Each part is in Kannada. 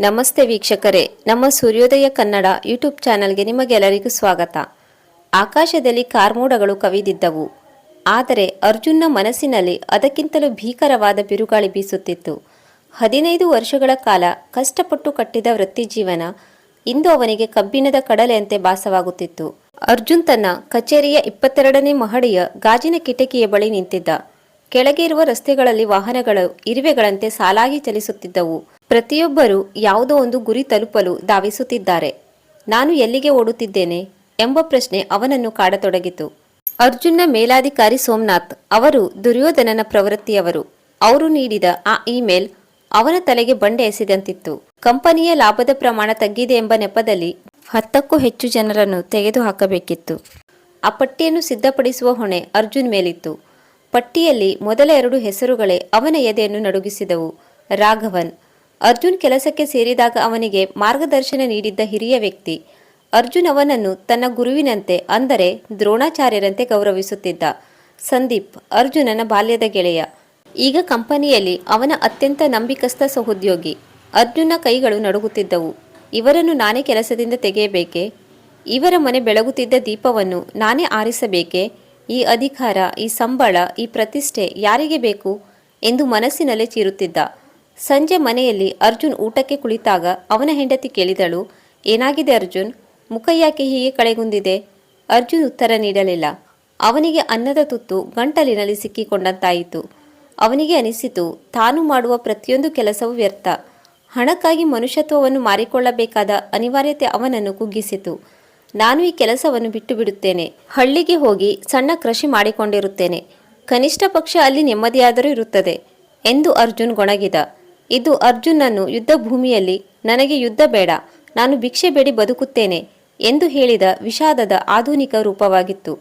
ನಮಸ್ತೆ ವೀಕ್ಷಕರೇ, ನಮ್ಮ ಸೂರ್ಯೋದಯ ಕನ್ನಡ ಯೂಟ್ಯೂಬ್ ಚಾನೆಲ್ಗೆ ನಿಮಗೆಲ್ಲರಿಗೂ ಸ್ವಾಗತ. ಆಕಾಶದಲ್ಲಿ ಕಾರ್ಮೋಡಗಳು ಕವಿದಿದ್ದವು. ಆದರೆ ಅರ್ಜುನ್ನ ಮನಸ್ಸಿನಲ್ಲಿ ಅದಕ್ಕಿಂತಲೂ ಭೀಕರವಾದ ಬಿರುಗಾಳಿ ಬೀಸುತ್ತಿತ್ತು. ಹದಿನೈದು ವರ್ಷಗಳ ಕಾಲ ಕಷ್ಟಪಟ್ಟು ಕಟ್ಟಿದ ವೃತ್ತಿಜೀವನ ಇಂದು ಅವನಿಗೆ ಕಬ್ಬಿಣದ ಕಡಲೆಯಂತೆ ಭಾಸವಾಗುತ್ತಿತ್ತು. ಅರ್ಜುನ್ ತನ್ನ ಕಚೇರಿಯ ಇಪ್ಪತ್ತೆರಡನೇ ಮಹಡಿಯ ಗಾಜಿನ ಕಿಟಕಿಯ ಬಳಿ ನಿಂತಿದ್ದ. ಕೆಳಗೆ ಇರುವ ರಸ್ತೆಗಳಲ್ಲಿ ವಾಹನಗಳು, ಇರುವೆಗಳಂತೆ ಸಾಲಾಗಿ ಚಲಿಸುತ್ತಿದ್ದವು. ಪ್ರತಿಯೊಬ್ಬರೂ ಯಾವುದೋ ಒಂದು ಗುರಿ ತಲುಪಲು ಧಾವಿಸುತ್ತಿದ್ದಾರೆ. ನಾನು ಎಲ್ಲಿಗೆ ಓಡುತ್ತಿದ್ದೇನೆ? ಎಂಬ ಪ್ರಶ್ನೆ ಅವನನ್ನು ಕಾಡತೊಡಗಿತು. ಅರ್ಜುನ್ನ ಮೇಲಾಧಿಕಾರಿ ಸೋಮನಾಥ್ ಅವರು ದುರ್ಯೋಧನನ ಪ್ರವೃತ್ತಿಯವರು. ಅವರು ನೀಡಿದ ಆ ಇಮೇಲ್ ಅವನ ತಲೆಗೆ ಬಂಡೆ ಎಸೆದಂತಿತ್ತು. ಕಂಪನಿಯ ಲಾಭದ ಪ್ರಮಾಣ ತಗ್ಗಿದೆ ಎಂಬ ನೆಪದಲ್ಲಿ ಹತ್ತಕ್ಕೂ ಹೆಚ್ಚು ಜನರನ್ನು ತೆಗೆದುಹಾಕಬೇಕಿತ್ತು. ಆ ಪಟ್ಟಿಯನ್ನು ಸಿದ್ಧಪಡಿಸುವ ಹೊಣೆ ಅರ್ಜುನ್ ಮೇಲಿತ್ತು. ಪಟ್ಟಿಯಲ್ಲಿ ಮೊದಲ ಎರಡು ಹೆಸರುಗಳೇ ಅವನ ಎದೆಯನ್ನು ನಡುಗಿಸಿದವು. ರಾಘವನ್ ಅರ್ಜುನ್ ಕೆಲಸಕ್ಕೆ ಸೇರಿದಾಗ ಅವನಿಗೆ ಮಾರ್ಗದರ್ಶನ ನೀಡಿದ್ದ ಹಿರಿಯ ವ್ಯಕ್ತಿ. ಅರ್ಜುನ್ ಅವನನ್ನು ತನ್ನ ಗುರುವಿನಂತೆ, ಅಂದರೆ ದ್ರೋಣಾಚಾರ್ಯರಂತೆ ಗೌರವಿಸುತ್ತಿದ್ದ. ಸಂದೀಪ್, ಅರ್ಜುನನ ಬಾಲ್ಯದ ಗೆಳೆಯ. ಈಗ ಕಂಪನಿಯಲ್ಲಿ ಅವನ ಅತ್ಯಂತ ನಂಬಿಕಸ್ಥ ಸಹೋದ್ಯೋಗಿ. ಅರ್ಜುನ ಕೈಗಳು ನಡುಗುತ್ತಿದ್ದವು. ಇವರನ್ನು ನಾನೇ ಕೆಲಸದಿಂದ ತೆಗೆಯಬೇಕೆ? ಇವರ ಮನೆ ಬೆಳಗುತ್ತಿದ್ದ ದೀಪವನ್ನು ನಾನೇ ಆರಿಸಬೇಕೆ? ಈ ಅಧಿಕಾರ, ಈ ಸಂಬಳ, ಈ ಪ್ರತಿಷ್ಠೆ ಯಾರಿಗೆ ಬೇಕು? ಎಂದು ಮನಸ್ಸಿನಲ್ಲೇ ಚೀರುತ್ತಿದ್ದ. ಸಂಜೆ ಮನೆಯಲ್ಲಿ ಅರ್ಜುನ್ ಊಟಕ್ಕೆ ಕುಳಿತಾಗ ಅವನ ಹೆಂಡತಿ ಕೇಳಿದಳು, ಏನಾಗಿದೆ ಅರ್ಜುನ್? ಮುಖ ಯಾಕೆ ಹೀಗೆ ಕಳೆಗುಂದಿದೆ? ಅರ್ಜುನ್ ಉತ್ತರ ನೀಡಲಿಲ್ಲ. ಅವನಿಗೆ ಅನ್ನದ ತುತ್ತು ಗಂಟಲಿನಲ್ಲಿ ಸಿಕ್ಕಿಕೊಂಡಂತಾಯಿತು. ಅವನಿಗೆ ಅನಿಸಿತು, ತಾನು ಮಾಡುವ ಪ್ರತಿಯೊಂದು ಕೆಲಸವೂ ವ್ಯರ್ಥ. ಹಣಕ್ಕಾಗಿ ಮನುಷ್ಯತ್ವವನ್ನು ಮಾರಿಕೊಳ್ಳಬೇಕಾದ ಅನಿವಾರ್ಯತೆ ಅವನನ್ನು ಕುಗ್ಗಿಸಿತು. ನಾನು ಈ ಕೆಲಸವನ್ನು ಬಿಟ್ಟು ಬಿಡುತ್ತೇನೆ ಹಳ್ಳಿಗೆ ಹೋಗಿ ಸಣ್ಣ ಕೃಷಿ ಮಾಡಿಕೊಂಡಿರುತ್ತೇನೆ. ಕನಿಷ್ಠ ಪಕ್ಷ ಅಲ್ಲಿ ನೆಮ್ಮದಿಯಾದರೂ ಇರುತ್ತದೆ ಎಂದು ಅರ್ಜುನ್ ಗೊಣಗಿದ. ಇದು ಅರ್ಜುನನ್ನು ಯುದ್ಧಭೂಮಿಯಲ್ಲಿ, ನನಗೆ ಯುದ್ಧ ಬೇಡ, ನಾನು ಭಿಕ್ಷೆ ಬೇಡಿ ಬದುಕುತ್ತೇನೆ ಎಂದು ಹೇಳಿದ ವಿಷಾದದ ಆಧುನಿಕ ರೂಪವಾಗಿತ್ತು.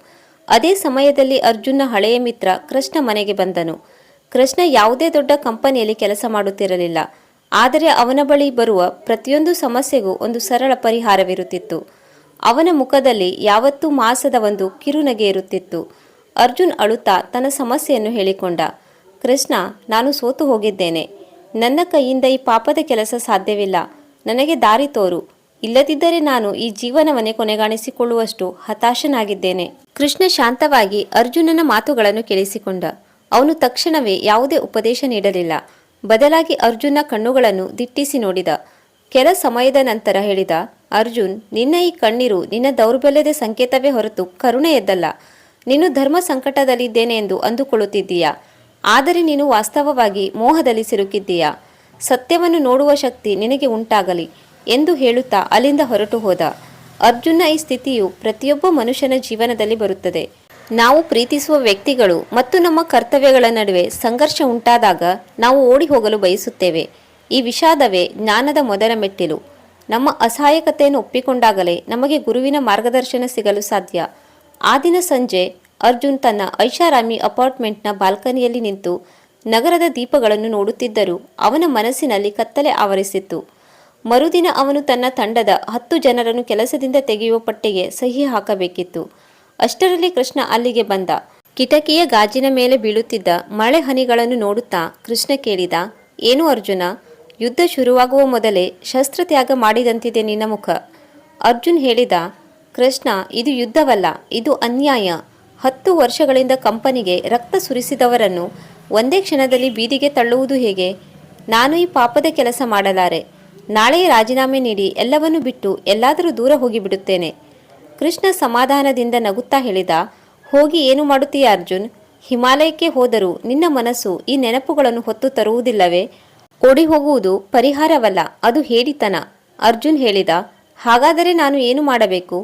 ಅದೇ ಸಮಯದಲ್ಲಿ ಅರ್ಜುನ ಹಳೆಯ ಮಿತ್ರ ಕೃಷ್ಣ ಮನೆಗೆ ಬಂದನು. ಕೃಷ್ಣ ಯಾವುದೇ ದೊಡ್ಡ ಕಂಪನಿಯಲ್ಲಿ ಕೆಲಸ ಮಾಡುತ್ತಿರಲಿಲ್ಲ. ಆದರೆ ಅವನ ಬಳಿ ಬರುವ ಪ್ರತಿಯೊಂದು ಸಮಸ್ಯೆಗೂ ಒಂದು ಸರಳ ಪರಿಹಾರವಿರುತ್ತಿತ್ತು. ಅವನ ಮುಖದಲ್ಲಿ ಯಾವತ್ತೂ ಮಾಸದ ಒಂದು ಕಿರುನಗೆ ಇರುತ್ತಿತ್ತು. ಅರ್ಜುನ್ ಅಳುತ್ತಾ ತನ್ನ ಸಮಸ್ಯೆಯನ್ನು ಹೇಳಿಕೊಂಡ, ಕೃಷ್ಣ, ನಾನು ಸೋತು ಹೋಗಿದ್ದೇನೆ. ನನ್ನ ಕೈಯಿಂದ ಈ ಪಾಪದ ಕೆಲಸ ಸಾಧ್ಯವಿಲ್ಲ. ನನಗೆ ದಾರಿ ತೋರು. ಇಲ್ಲದಿದ್ದರೆ ನಾನು ಈ ಜೀವನವನ್ನೇ ಕೊನೆಗಾಣಿಸಿಕೊಳ್ಳುವಷ್ಟು ಹತಾಶನಾಗಿದ್ದೇನೆ. ಕೃಷ್ಣ ಶಾಂತವಾಗಿ ಅರ್ಜುನನ ಮಾತುಗಳನ್ನು ಕೇಳಿಸಿಕೊಂಡ. ಅವನು ತಕ್ಷಣವೇ ಯಾವುದೇ ಉಪದೇಶ ನೀಡಲಿಲ್ಲ. ಬದಲಾಗಿ ಅರ್ಜುನ ಕಣ್ಣುಗಳನ್ನು ದಿಟ್ಟಿಸಿ ನೋಡಿದ. ಕೆಲ ಸಮಯದ ನಂತರ ಹೇಳಿದ, ಅರ್ಜುನ್, ನಿನ್ನ ಈ ಕಣ್ಣೀರು ನಿನ್ನ ದೌರ್ಬಲ್ಯದ ಸಂಕೇತವೇ ಹೊರತು ಕರುಣೆಯದ್ದಲ್ಲ. ನೀನು ಧರ್ಮ ಸಂಕಟದಲ್ಲಿದ್ದೇನೆ ಎಂದು ಅಂದುಕೊಳ್ಳುತ್ತಿದ್ದೀಯಾ? ಆದರೆ ನೀನು ವಾಸ್ತವವಾಗಿ ಮೋಹದಲ್ಲಿ ಸಿಲುಕಿದ್ದೀಯಾ? ಸತ್ಯವನ್ನು ನೋಡುವ ಶಕ್ತಿ ನಿನಗೆ ಉಂಟಾಗಲಿ ಎಂದು ಹೇಳುತ್ತಾ ಅಲ್ಲಿಂದ ಹೊರಟು ಹೋದ. ಅರ್ಜುನ ಈ ಸ್ಥಿತಿಯು ಪ್ರತಿಯೊಬ್ಬ ಮನುಷ್ಯನ ಜೀವನದಲ್ಲಿ ಬರುತ್ತದೆ. ನಾವು ಪ್ರೀತಿಸುವ ವ್ಯಕ್ತಿಗಳು ಮತ್ತು ನಮ್ಮ ಕರ್ತವ್ಯಗಳ ನಡುವೆ ಸಂಘರ್ಷ ಉಂಟಾದಾಗ ನಾವು ಓಡಿ ಹೋಗಲು ಬಯಸುತ್ತೇವೆ. ಈ ವಿಷಾದವೇ ಜ್ಞಾನದ ಮೊದಲ ಮೆಟ್ಟಿಲು. ನಮ್ಮ ಅಸಹಾಯಕತೆಯನ್ನು ಒಪ್ಪಿಕೊಂಡಾಗಲೇ ನಮಗೆ ಗುರುವಿನ ಮಾರ್ಗದರ್ಶನ ಸಿಗಲು ಸಾಧ್ಯ. ಆ ದಿನ ಸಂಜೆ ಅರ್ಜುನ್ ತನ್ನ ಐಷಾರಾಮಿ ಅಪಾರ್ಟ್ಮೆಂಟ್ನ ಬಾಲ್ಕನಿಯಲ್ಲಿ ನಿಂತು ನಗರದ ದೀಪಗಳನ್ನು ನೋಡುತ್ತಿದ್ದರೂ. ಅವನ ಮನಸ್ಸಿನಲ್ಲಿ ಕತ್ತಲೆ ಆವರಿಸಿತ್ತು. ಮರುದಿನ ಅವನು ತನ್ನ ತಂಡದ ಹತ್ತು ಜನರನ್ನು ಕೆಲಸದಿಂದ ತೆಗೆಯುವ ಪಟ್ಟಿಗೆ ಸಹಿ ಹಾಕಬೇಕಿತ್ತು. ಅಷ್ಟರಲ್ಲಿ ಕೃಷ್ಣ ಅಲ್ಲಿಗೆ ಬಂದ. ಕಿಟಕಿಯ ಗಾಜಿನ ಮೇಲೆ ಬೀಳುತ್ತಿದ್ದ ಮಳೆ ಹನಿಗಳನ್ನು ನೋಡುತ್ತಾ ಕೃಷ್ಣ ಕೇಳಿದ, ಏನು ಅರ್ಜುನ, ಯುದ್ಧ ಶುರುವಾಗುವ ಮೊದಲೇ ಶಸ್ತ್ರತ್ಯಾಗ ಮಾಡಿದಂತಿದೆ ನಿನ್ನ ಮುಖ? ಅರ್ಜುನ್ ಹೇಳಿದ, ಕೃಷ್ಣ, ಇದು ಯುದ್ಧವಲ್ಲ, ಇದು ಅನ್ಯಾಯ. ಹತ್ತು ವರ್ಷಗಳಿಂದ ಕಂಪನಿಗೆ ರಕ್ತ ಸುರಿಸಿದವರನ್ನು ಒಂದೇ ಕ್ಷಣದಲ್ಲಿ ಬೀದಿಗೆ ತಳ್ಳುವುದು ಹೇಗೆ? ನಾನು ಈ ಪಾಪದ ಕೆಲಸ ಮಾಡಲಾರೆ. ನಾಳೆ ರಾಜೀನಾಮೆ ನೀಡಿ ಎಲ್ಲವನ್ನು ಬಿಟ್ಟು ಎಲ್ಲಾದರೂ ದೂರ ಹೋಗಿಬಿಡುತ್ತೇನೆ. ಕೃಷ್ಣ ಸಮಾಧಾನದಿಂದ ನಗುತ್ತಾ ಹೇಳಿದ, ಹೋಗಿ ಏನು ಮಾಡುತ್ತೀಯ ಅರ್ಜುನ್? ಹಿಮಾಲಯಕ್ಕೆ ಹೋದರೂ ನಿನ್ನ ಮನಸ್ಸು ಈ ನೆನಪುಗಳನ್ನು ಹೊತ್ತು ತರುವುದಿಲ್ಲವೇ? ಓಡಿ ಹೋಗುವುದು ಪರಿಹಾರವಲ್ಲ, ಅದು ಹೇಡಿತನ. ಅರ್ಜುನ್ ಹೇಳಿದ, ಹಾಗಾದರೆ ನಾನು ಏನು ಮಾಡಬೇಕು?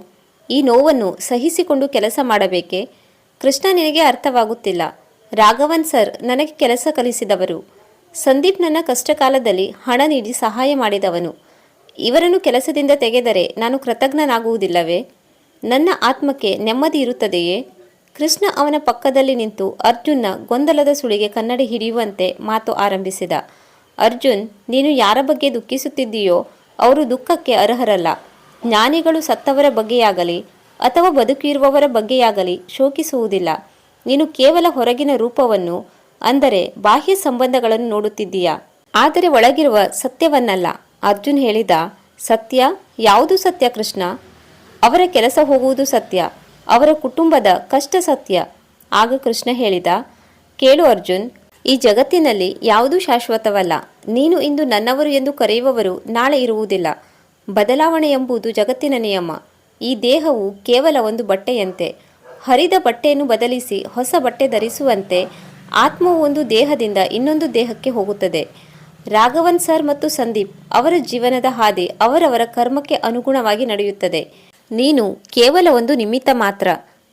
ಈ ನೋವನ್ನು ಸಹಿಸಿಕೊಂಡು ಕೆಲಸ ಮಾಡಬೇಕೆ? ಕೃಷ್ಣ ನಿನಗೆ ಅರ್ಥವಾಗುತ್ತಿಲ್ಲ. ರಾಘವನ್ ಸರ್, ನನಗೆ ಕೆಲಸ ಕಲಿಸಿದವರು. ಸಂದೀಪ್ ನನ್ನ ಕಷ್ಟಕಾಲದಲ್ಲಿ ಹಣ ನೀಡಿ ಸಹಾಯ ಮಾಡಿದವನು. ಇವರನ್ನು ಕೆಲಸದಿಂದ ತೆಗೆದರೆ ನಾನು ಕೃತಜ್ಞನಾಗುವುದಿಲ್ಲವೇ? ನನ್ನ ಆತ್ಮಕ್ಕೆ ನೆಮ್ಮದಿ ಇರುತ್ತದೆಯೇ? ಕೃಷ್ಣ ಅವನ ಪಕ್ಕದಲ್ಲಿ ನಿಂತು ಅರ್ಜುನ್ನ ಗೊಂದಲದ ಸುಳಿಗೆ ಕನ್ನಡಿ ಹಿಡಿಯುವಂತೆ ಮಾತು ಆರಂಭಿಸಿದ. ಅರ್ಜುನ್, ನೀನು ಯಾರ ಬಗ್ಗೆ ದುಃಖಿಸುತ್ತಿದ್ದೀಯೋ, ಅವರು ದುಃಖಕ್ಕೆ ಅರ್ಹರಲ್ಲ. ಜ್ಞಾನಿಗಳು ಸತ್ತವರ ಬಗ್ಗೆಯಾಗಲಿ ಅಥವಾ ಬದುಕಿರುವವರ ಬಗ್ಗೆಯಾಗಲಿ ಶೋಕಿಸುವುದಿಲ್ಲ. ನೀನು ಕೇವಲ ಹೊರಗಿನ ರೂಪವನ್ನು, ಅಂದರೆ ಬಾಹ್ಯ ಸಂಬಂಧಗಳನ್ನು ನೋಡುತ್ತಿದ್ದೀಯಾ? ಆದರೆ ಒಳಗಿರುವ ಸತ್ಯವನ್ನಲ್ಲ. ಅರ್ಜುನ್ ಹೇಳಿದ, ಸತ್ಯ? ಯಾವುದು ಸತ್ಯ ಕೃಷ್ಣ? ಅವರ ಕೆಲಸ ಹೋಗುವುದು ಸತ್ಯ, ಅವರ ಕುಟುಂಬದ ಕಷ್ಟ ಸತ್ಯ. ಆಗ ಕೃಷ್ಣ ಹೇಳಿದ, ಕೇಳು ಅರ್ಜುನ್, ಈ ಜಗತ್ತಿನಲ್ಲಿ ಯಾವುದೂ ಶಾಶ್ವತವಲ್ಲ? ನೀನು ಇಂದು ನನ್ನವರು ಎಂದು ಕರೆಯುವವರು ನಾಳೆ ಇರುವುದಿಲ್ಲ. ಬದಲಾವಣೆ ಎಂಬುದು ಜಗತ್ತಿನ ನಿಯಮ. ಈ ದೇಹವು ಕೇವಲ ಒಂದು ಬಟ್ಟೆಯಂತೆ. ಹರಿದ ಬಟ್ಟೆಯನ್ನು ಬದಲಿಸಿ ಹೊಸ ಬಟ್ಟೆ ಧರಿಸುವಂತೆ ಆತ್ಮವು ಒಂದು ದೇಹದಿಂದ ಇನ್ನೊಂದು ದೇಹಕ್ಕೆ ಹೋಗುತ್ತದೆ. ರಾಘವನ್ ಸರ್ ಮತ್ತು ಸಂದೀಪ್ ಅವರ ಜೀವನದ ಹಾದಿ ಅವರವರ ಕರ್ಮಕ್ಕೆ ಅನುಗುಣವಾಗಿ ನಡೆಯುತ್ತದೆ. ನೀನು ಕೇವಲ ಒಂದು ನಿಮಿತ್ತ ಮಾತ್ರ.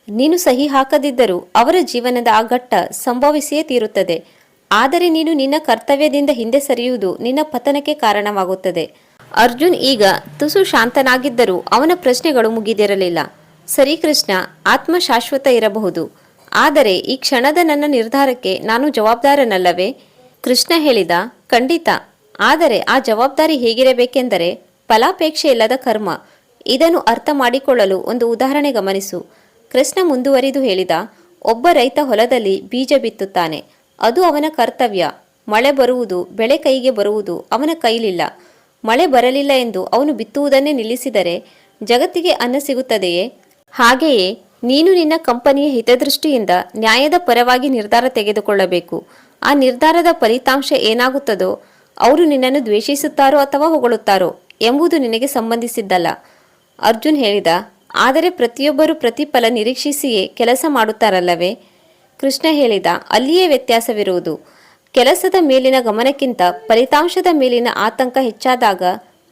ನೀನು ಸಹಿ ಹಾಕದಿದ್ದರೂ ಅವರ ಜೀವನದ ಆ ಘಟ್ಟ ಸಂಭವಿಸಿಯೇ ತೀರುತ್ತದೆ. ಆದರೆ ನೀನು ನಿನ್ನ ಕರ್ತವ್ಯದಿಂದ ಹಿಂದೆ ಸರಿಯುವುದು ನಿನ್ನ ಪತನಕ್ಕೆ ಕಾರಣವಾಗುತ್ತದೆ. ಅರ್ಜುನ್ ಈಗ ತುಸು ಶಾಂತನಾಗಿದ್ದರೂ ಅವನ ಪ್ರಶ್ನೆಗಳು ಮುಗಿದಿರಲಿಲ್ಲ. ಸರಿ ಕೃಷ್ಣ ಆತ್ಮ ಶಾಶ್ವತ ಇರಬಹುದು. ಆದರೆ ಈ ಕ್ಷಣದ ನನ್ನ ನಿರ್ಧಾರಕ್ಕೆ ನಾನು ಜವಾಬ್ದಾರನಲ್ಲವೇ? ಕೃಷ್ಣ ಹೇಳಿದ, ಖಂಡಿತ. ಆದರೆ ಆ ಜವಾಬ್ದಾರಿ ಹೇಗಿರಬೇಕೆಂದರೆ ಫಲಾಪೇಕ್ಷೆ ಇಲ್ಲದ ಕರ್ಮ. ಇದನ್ನು ಅರ್ಥ ಮಾಡಿಕೊಳ್ಳಲು ಒಂದು ಉದಾಹರಣೆ ಗಮನಿಸು. ಕೃಷ್ಣ ಮುಂದುವರಿದು ಹೇಳಿದ, ಒಬ್ಬ ರೈತ ಹೊಲದಲ್ಲಿ ಬೀಜ ಬಿತ್ತುತ್ತಾನೆ. ಅದು ಅವನ ಕರ್ತವ್ಯ. ಮಳೆ ಬರುವುದು, ಬೆಳೆ ಕೈಗೆ ಬರುವುದು ಅವನ ಕೈಲಿಲ್ಲ. ಮಳೆ ಬರಲಿಲ್ಲ ಎಂದು ಅವನು ಬಿತ್ತುವುದನ್ನೇ ನಿಲ್ಲಿಸಿದರೆ ಜಗತ್ತಿಗೆ ಅನ್ನ ಸಿಗುತ್ತದೆಯೇ? ಹಾಗೆಯೇ ನೀನು ನಿನ್ನ ಕಂಪನಿಯ ಹಿತದೃಷ್ಟಿಯಿಂದ ನ್ಯಾಯದ ಪರವಾಗಿ ನಿರ್ಧಾರ ತೆಗೆದುಕೊಳ್ಳಬೇಕು. ಆ ನಿರ್ಧಾರದ ಫಲಿತಾಂಶ ಏನಾಗುತ್ತದೋ, ಅವರು ನಿನ್ನನ್ನು ದ್ವೇಷಿಸುತ್ತಾರೋ ಅಥವಾ ಹೊಗಳುತ್ತಾರೋ ಎಂಬುದು ನಿನಗೆ ಸಂಬಂಧಿಸಿದ್ದಲ್ಲ. ಅರ್ಜುನ್ ಹೇಳಿದ, ಆದರೆ ಪ್ರತಿಯೊಬ್ಬರೂ ಪ್ರತಿಫಲ ನಿರೀಕ್ಷಿಸಿಯೇ ಕೆಲಸ ಮಾಡುತ್ತಾರಲ್ಲವೇ? ಕೃಷ್ಣ ಹೇಳಿದ, ಅಲ್ಲಿಯೇ ವ್ಯತ್ಯಾಸವಿರುವುದು. ಕೆಲಸದ ಮೇಲಿನ ಗಮನಕ್ಕಿಂತ ಫಲಿತಾಂಶದ ಮೇಲಿನ ಆತಂಕ ಹೆಚ್ಚಾದಾಗ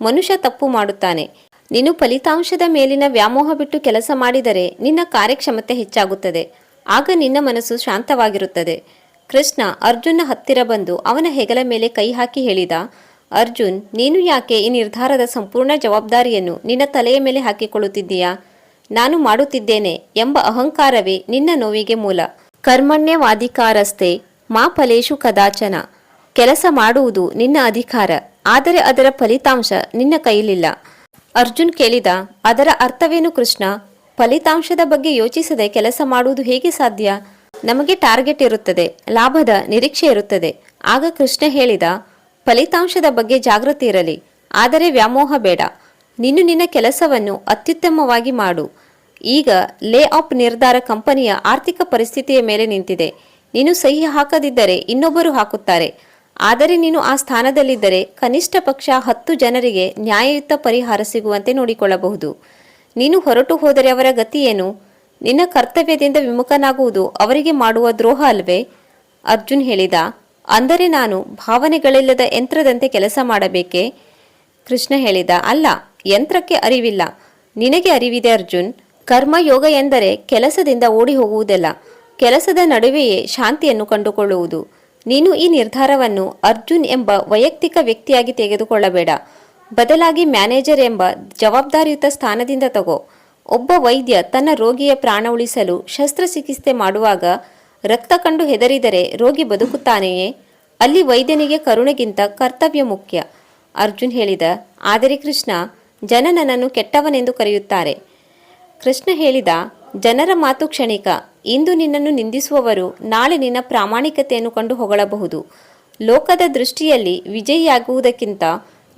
ಮನುಷ್ಯ ತಪ್ಪು ಮಾಡುತ್ತಾನೆ. ನೀನು ಫಲಿತಾಂಶದ ಮೇಲಿನ ವ್ಯಾಮೋಹ ಬಿಟ್ಟು ಕೆಲಸ ಮಾಡಿದರೆ ನಿನ್ನ ಕಾರ್ಯಕ್ಷಮತೆ ಹೆಚ್ಚಾಗುತ್ತದೆ. ಆಗ ನಿನ್ನ ಮನಸ್ಸು ಶಾಂತವಾಗಿರುತ್ತದೆ. ಕೃಷ್ಣ ಅರ್ಜುನ ಹತ್ತಿರ ಬಂದು ಅವನ ಹೆಗಲ ಮೇಲೆ ಕೈ ಹಾಕಿ ಹೇಳಿದ, ಅರ್ಜುನ್, ನೀನು ಯಾಕೆ ಈ ನಿರ್ಧಾರದ ಸಂಪೂರ್ಣ ಜವಾಬ್ದಾರಿಯನ್ನು ನಿನ್ನ ತಲೆಯ ಮೇಲೆ ಹಾಕಿಕೊಳ್ಳುತ್ತಿದ್ದೀಯಾ? ನಾನು ಮಾಡುತ್ತಿದ್ದೇನೆ ಎಂಬ ಅಹಂಕಾರವೇ ನಿನ್ನ ನೋವಿಗೆ ಮೂಲ. ಕರ್ಮಣ್ಯವಾಧಿಕಾರಸ್ಥೆ ಮಾ ಫಲೇಶು ಕದಾಚನ. ಕೆಲಸ ಮಾಡುವುದು ನಿನ್ನ ಅಧಿಕಾರ, ಆದರೆ ಅದರ ಫಲಿತಾಂಶ ನಿನ್ನ ಕೈಲಿಲ್ಲ. ಅರ್ಜುನ್ ಕೇಳಿದ, ಅದರ ಅರ್ಥವೇನು ಕೃಷ್ಣ? ಫಲಿತಾಂಶದ ಬಗ್ಗೆ ಯೋಚಿಸದೆ ಕೆಲಸ ಮಾಡುವುದು ಹೇಗೆ ಸಾಧ್ಯ? ನಮಗೆ ಟಾರ್ಗೆಟ್ ಇರುತ್ತದೆ, ಲಾಭದ ನಿರೀಕ್ಷೆ ಇರುತ್ತದೆ. ಆಗ ಕೃಷ್ಣ ಹೇಳಿದ, ಫಲಿತಾಂಶದ ಬಗ್ಗೆ ಜಾಗೃತಿ ಇರಲಿ, ಆದರೆ ವ್ಯಾಮೋಹ ಬೇಡ. ನೀನು ನಿನ್ನ ಕೆಲಸವನ್ನು ಅತ್ಯುತ್ತಮವಾಗಿ ಮಾಡು. ಈಗ ಲೇ ಆಫ್ ನಿರ್ಧಾರ ಕಂಪನಿಯ ಆರ್ಥಿಕ ಪರಿಸ್ಥಿತಿಯ ಮೇಲೆ ನಿಂತಿದೆ. ನೀನು ಸಹಿ ಹಾಕದಿದ್ದರೆ ಇನ್ನೊಬ್ಬರು ಹಾಕುತ್ತಾರೆ. ಆದರೆ ನೀನು ಆ ಸ್ಥಾನದಲ್ಲಿದ್ದರೆ ಕನಿಷ್ಠ ಪಕ್ಷ ಹತ್ತು ಜನರಿಗೆ ನ್ಯಾಯಯುತ ಪರಿಹಾರ ಸಿಗುವಂತೆ ನೋಡಿಕೊಳ್ಳಬಹುದು. ನೀನು ಹೊರಟು ಹೋದರೆ ಅವರ ಗತಿಯೇನು ನಿನ್ನ ಕರ್ತವ್ಯದಿಂದ ವಿಮುಖನಾಗುವುದು ಅವರಿಗೆ ಮಾಡುವ ದ್ರೋಹ ಅಲ್ವೇ? ಅರ್ಜುನ್ ಹೇಳಿದ, ಅಂದರೆ ನಾನು ಭಾವನೆಗಳಿಲ್ಲದ ಯಂತ್ರದಂತೆ ಕೆಲಸ ಮಾಡಬೇಕೆ? ಕೃಷ್ಣ ಹೇಳಿದ, ಅಲ್ಲ, ಯಂತ್ರಕ್ಕೆ ಅರಿವಿಲ್ಲ. ನಿನಗೆ ಅರಿವಿದೆ ಅರ್ಜುನ್? ಕರ್ಮಯೋಗ ಎಂದರೆ ಕೆಲಸದಿಂದ ಓಡಿ ಹೋಗುವುದಲ್ಲ ಕೆಲಸದ ನಡುವೆಯೇ ಶಾಂತಿಯನ್ನು ಕಂಡುಕೊಳ್ಳುವುದು. ನೀನು ಈ ನಿರ್ಧಾರವನ್ನು ಅರ್ಜುನ್ ಎಂಬ ವೈಯಕ್ತಿಕ ವ್ಯಕ್ತಿಯಾಗಿ ತೆಗೆದುಕೊಳ್ಳಬೇಡ. ಬದಲಾಗಿ ಮ್ಯಾನೇಜರ್ ಎಂಬ ಜವಾಬ್ದಾರಿಯುತ ಸ್ಥಾನದಿಂದ ತಗೋ. ಒಬ್ಬ ವೈದ್ಯ ತನ್ನ ರೋಗಿಯ ಪ್ರಾಣ ಉಳಿಸಲು ಶಸ್ತ್ರಚಿಕಿತ್ಸೆ ಮಾಡುವಾಗ ರಕ್ತ ಕಂಡು ಹೆದರಿದರೆ ರೋಗಿ ಬದುಕುತ್ತಾನೆಯೇ? ಅಲ್ಲಿ ವೈದ್ಯನಿಗೆ ಕರುಣೆಗಿಂತ ಕರ್ತವ್ಯ ಮುಖ್ಯ. ಅರ್ಜುನ್ ಹೇಳಿದ, ಆದರೆ ಕೃಷ್ಣ, ಜನ ನನ್ನನ್ನು ಕೆಟ್ಟವನೆಂದು ಕರೆಯುತ್ತಾರೆ. ಕೃಷ್ಣ ಹೇಳಿದ, ಜನರ ಮಾತು ಕ್ಷಣಿಕ. ಇಂದು ನಿನ್ನನ್ನು ನಿಂದಿಸುವವರು ನಾಳೆ ನಿನ್ನ ಪ್ರಾಮಾಣಿಕತೆಯನ್ನು ಕಂಡು ಹೊಗಳಬಹುದು. ಲೋಕದ ದೃಷ್ಟಿಯಲ್ಲಿ ವಿಜಯಿಯಾಗುವುದಕ್ಕಿಂತ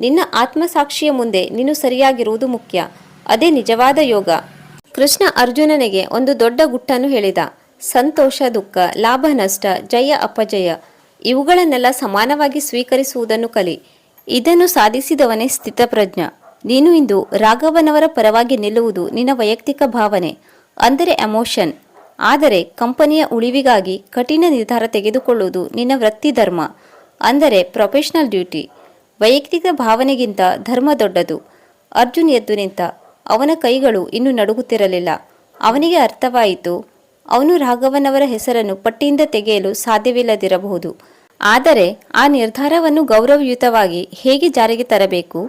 ನಿನ್ನ ಆತ್ಮಸಾಕ್ಷಿಯ ಮುಂದೆ ನೀನು ಸರಿಯಾಗಿರುವುದು ಮುಖ್ಯ. ಅದೇ ನಿಜವಾದ ಯೋಗ. ಕೃಷ್ಣ ಅರ್ಜುನನಿಗೆ ಒಂದು ದೊಡ್ಡ ಗುಟ್ಟನ್ನು ಹೇಳಿದ. ಸಂತೋಷ, ದುಃಖ, ಲಾಭ, ನಷ್ಟ, ಜಯ, ಅಪಜಯ ಇವುಗಳನ್ನೆಲ್ಲ ಸಮಾನವಾಗಿ ಸ್ವೀಕರಿಸುವುದನ್ನು ಕಲಿ. ಇದನ್ನು ಸಾಧಿಸಿದವನೇ ಸ್ಥಿತಪ್ರಜ್ಞ. ನೀನು ಇಂದು ರಾಘವನವರ ಪರವಾಗಿ ನಿಲ್ಲುವುದು ನಿನ್ನ ವೈಯಕ್ತಿಕ ಭಾವನೆ. ಅಂದರೆ ಎಮೋಷನ್ ಆದರೆ ಕಂಪನಿಯ ಉಳಿವಿಗಾಗಿ ಕಠಿಣ ನಿರ್ಧಾರ ತೆಗೆದುಕೊಳ್ಳುವುದು ನಿನ್ನ ವೃತ್ತಿ ಧರ್ಮ. ಅಂದರೆ ಪ್ರೊಫೆಷನಲ್ ಡ್ಯೂಟಿ ವೈಯಕ್ತಿಕ ಭಾವನೆಗಿಂತ ಧರ್ಮ ದೊಡ್ಡದು. ಅರ್ಜುನ್ ಎದ್ದು ನಿಂತ, ಅವನ ಕೈಗಳು ಇನ್ನೂ ನಡುಗುತ್ತಿರಲಿಲ್ಲ. ಅವನಿಗೆ ಅರ್ಥವಾಯಿತು, ಅವನು ರಾಘವನವರ ಹೆಸರನ್ನು ಪಟ್ಟಿಯಿಂದ ತೆಗೆಯಲು ಸಾಧ್ಯವಿಲ್ಲದಿರಬಹುದು. ಆದರೆ ಆ ನಿರ್ಧಾರವನ್ನು ಗೌರವಯುತವಾಗಿ ಹೇಗೆ ಜಾರಿಗೆ ತರಬೇಕು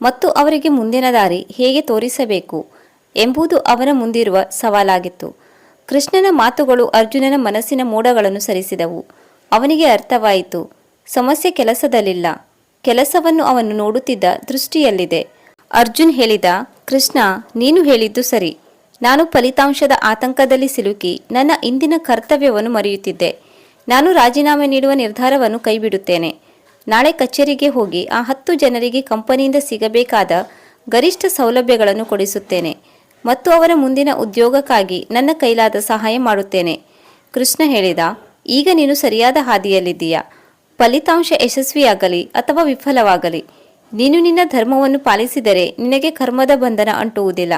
ಮತ್ತು ಅವರಿಗೆ ಮುಂದಿನ ದಾರಿ ಹೇಗೆ ತೋರಿಸಬೇಕು ಎಂಬುದು ಅವನ ಮುಂದಿರುವ ಸವಾಲಾಗಿತ್ತು. ಕೃಷ್ಣನ ಮಾತುಗಳು ಅರ್ಜುನನ ಮನಸ್ಸಿನ ಮೋಡಗಳನ್ನು ಸರಿಸಿದವು. ಅವನಿಗೆ ಅರ್ಥವಾಯಿತು, ಸಮಸ್ಯೆ ಕೆಲಸದಲ್ಲಿಲ್ಲ, ಕೆಲಸವನ್ನು ಅವನು ನೋಡುತ್ತಿದ್ದ ದೃಷ್ಟಿಯಲ್ಲಿದೆ. ಅರ್ಜುನ್ ಹೇಳಿದ, ಕೃಷ್ಣ, ನೀನು ಹೇಳಿದ್ದು ಸರಿ. ನಾನು ಫಲಿತಾಂಶದ ಆತಂಕದಲ್ಲಿ ಸಿಲುಕಿ ನನ್ನ ಇಂದಿನ ಕರ್ತವ್ಯವನ್ನು ಮರೆಯುತ್ತಿದ್ದೆ. ನಾನು ರಾಜೀನಾಮೆ ನೀಡುವ ನಿರ್ಧಾರವನ್ನು ಕೈಬಿಡುತ್ತೇನೆ. ನಾಳೆ ಕಚೇರಿಗೆ ಹೋಗಿ ಆ ಹತ್ತು ಜನರಿಗೆ ಕಂಪನಿಯಿಂದ ಸಿಗಬೇಕಾದ ಗರಿಷ್ಠ ಸೌಲಭ್ಯಗಳನ್ನು ಕೊಡಿಸುತ್ತೇನೆ. ಮತ್ತು ಅವರ ಮುಂದಿನ ಉದ್ಯೋಗಕ್ಕಾಗಿ ನನ್ನ ಕೈಲಾದ ಸಹಾಯ ಮಾಡುತ್ತೇನೆ. ಕೃಷ್ಣ ಹೇಳಿದ, ಈಗ ನೀನು ಸರಿಯಾದ ಹಾದಿಯಲ್ಲಿದ್ದೀಯಾ? ಫಲಿತಾಂಶ ಯಶಸ್ವಿಯಾಗಲಿ ಅಥವಾ ವಿಫಲವಾಗಲಿ? ನೀನು ನಿನ್ನ ಧರ್ಮವನ್ನು ಪಾಲಿಸಿದರೆ ನಿನಗೆ ಕರ್ಮದ ಬಂಧನ ಅಂಟುವುದಿಲ್ಲ.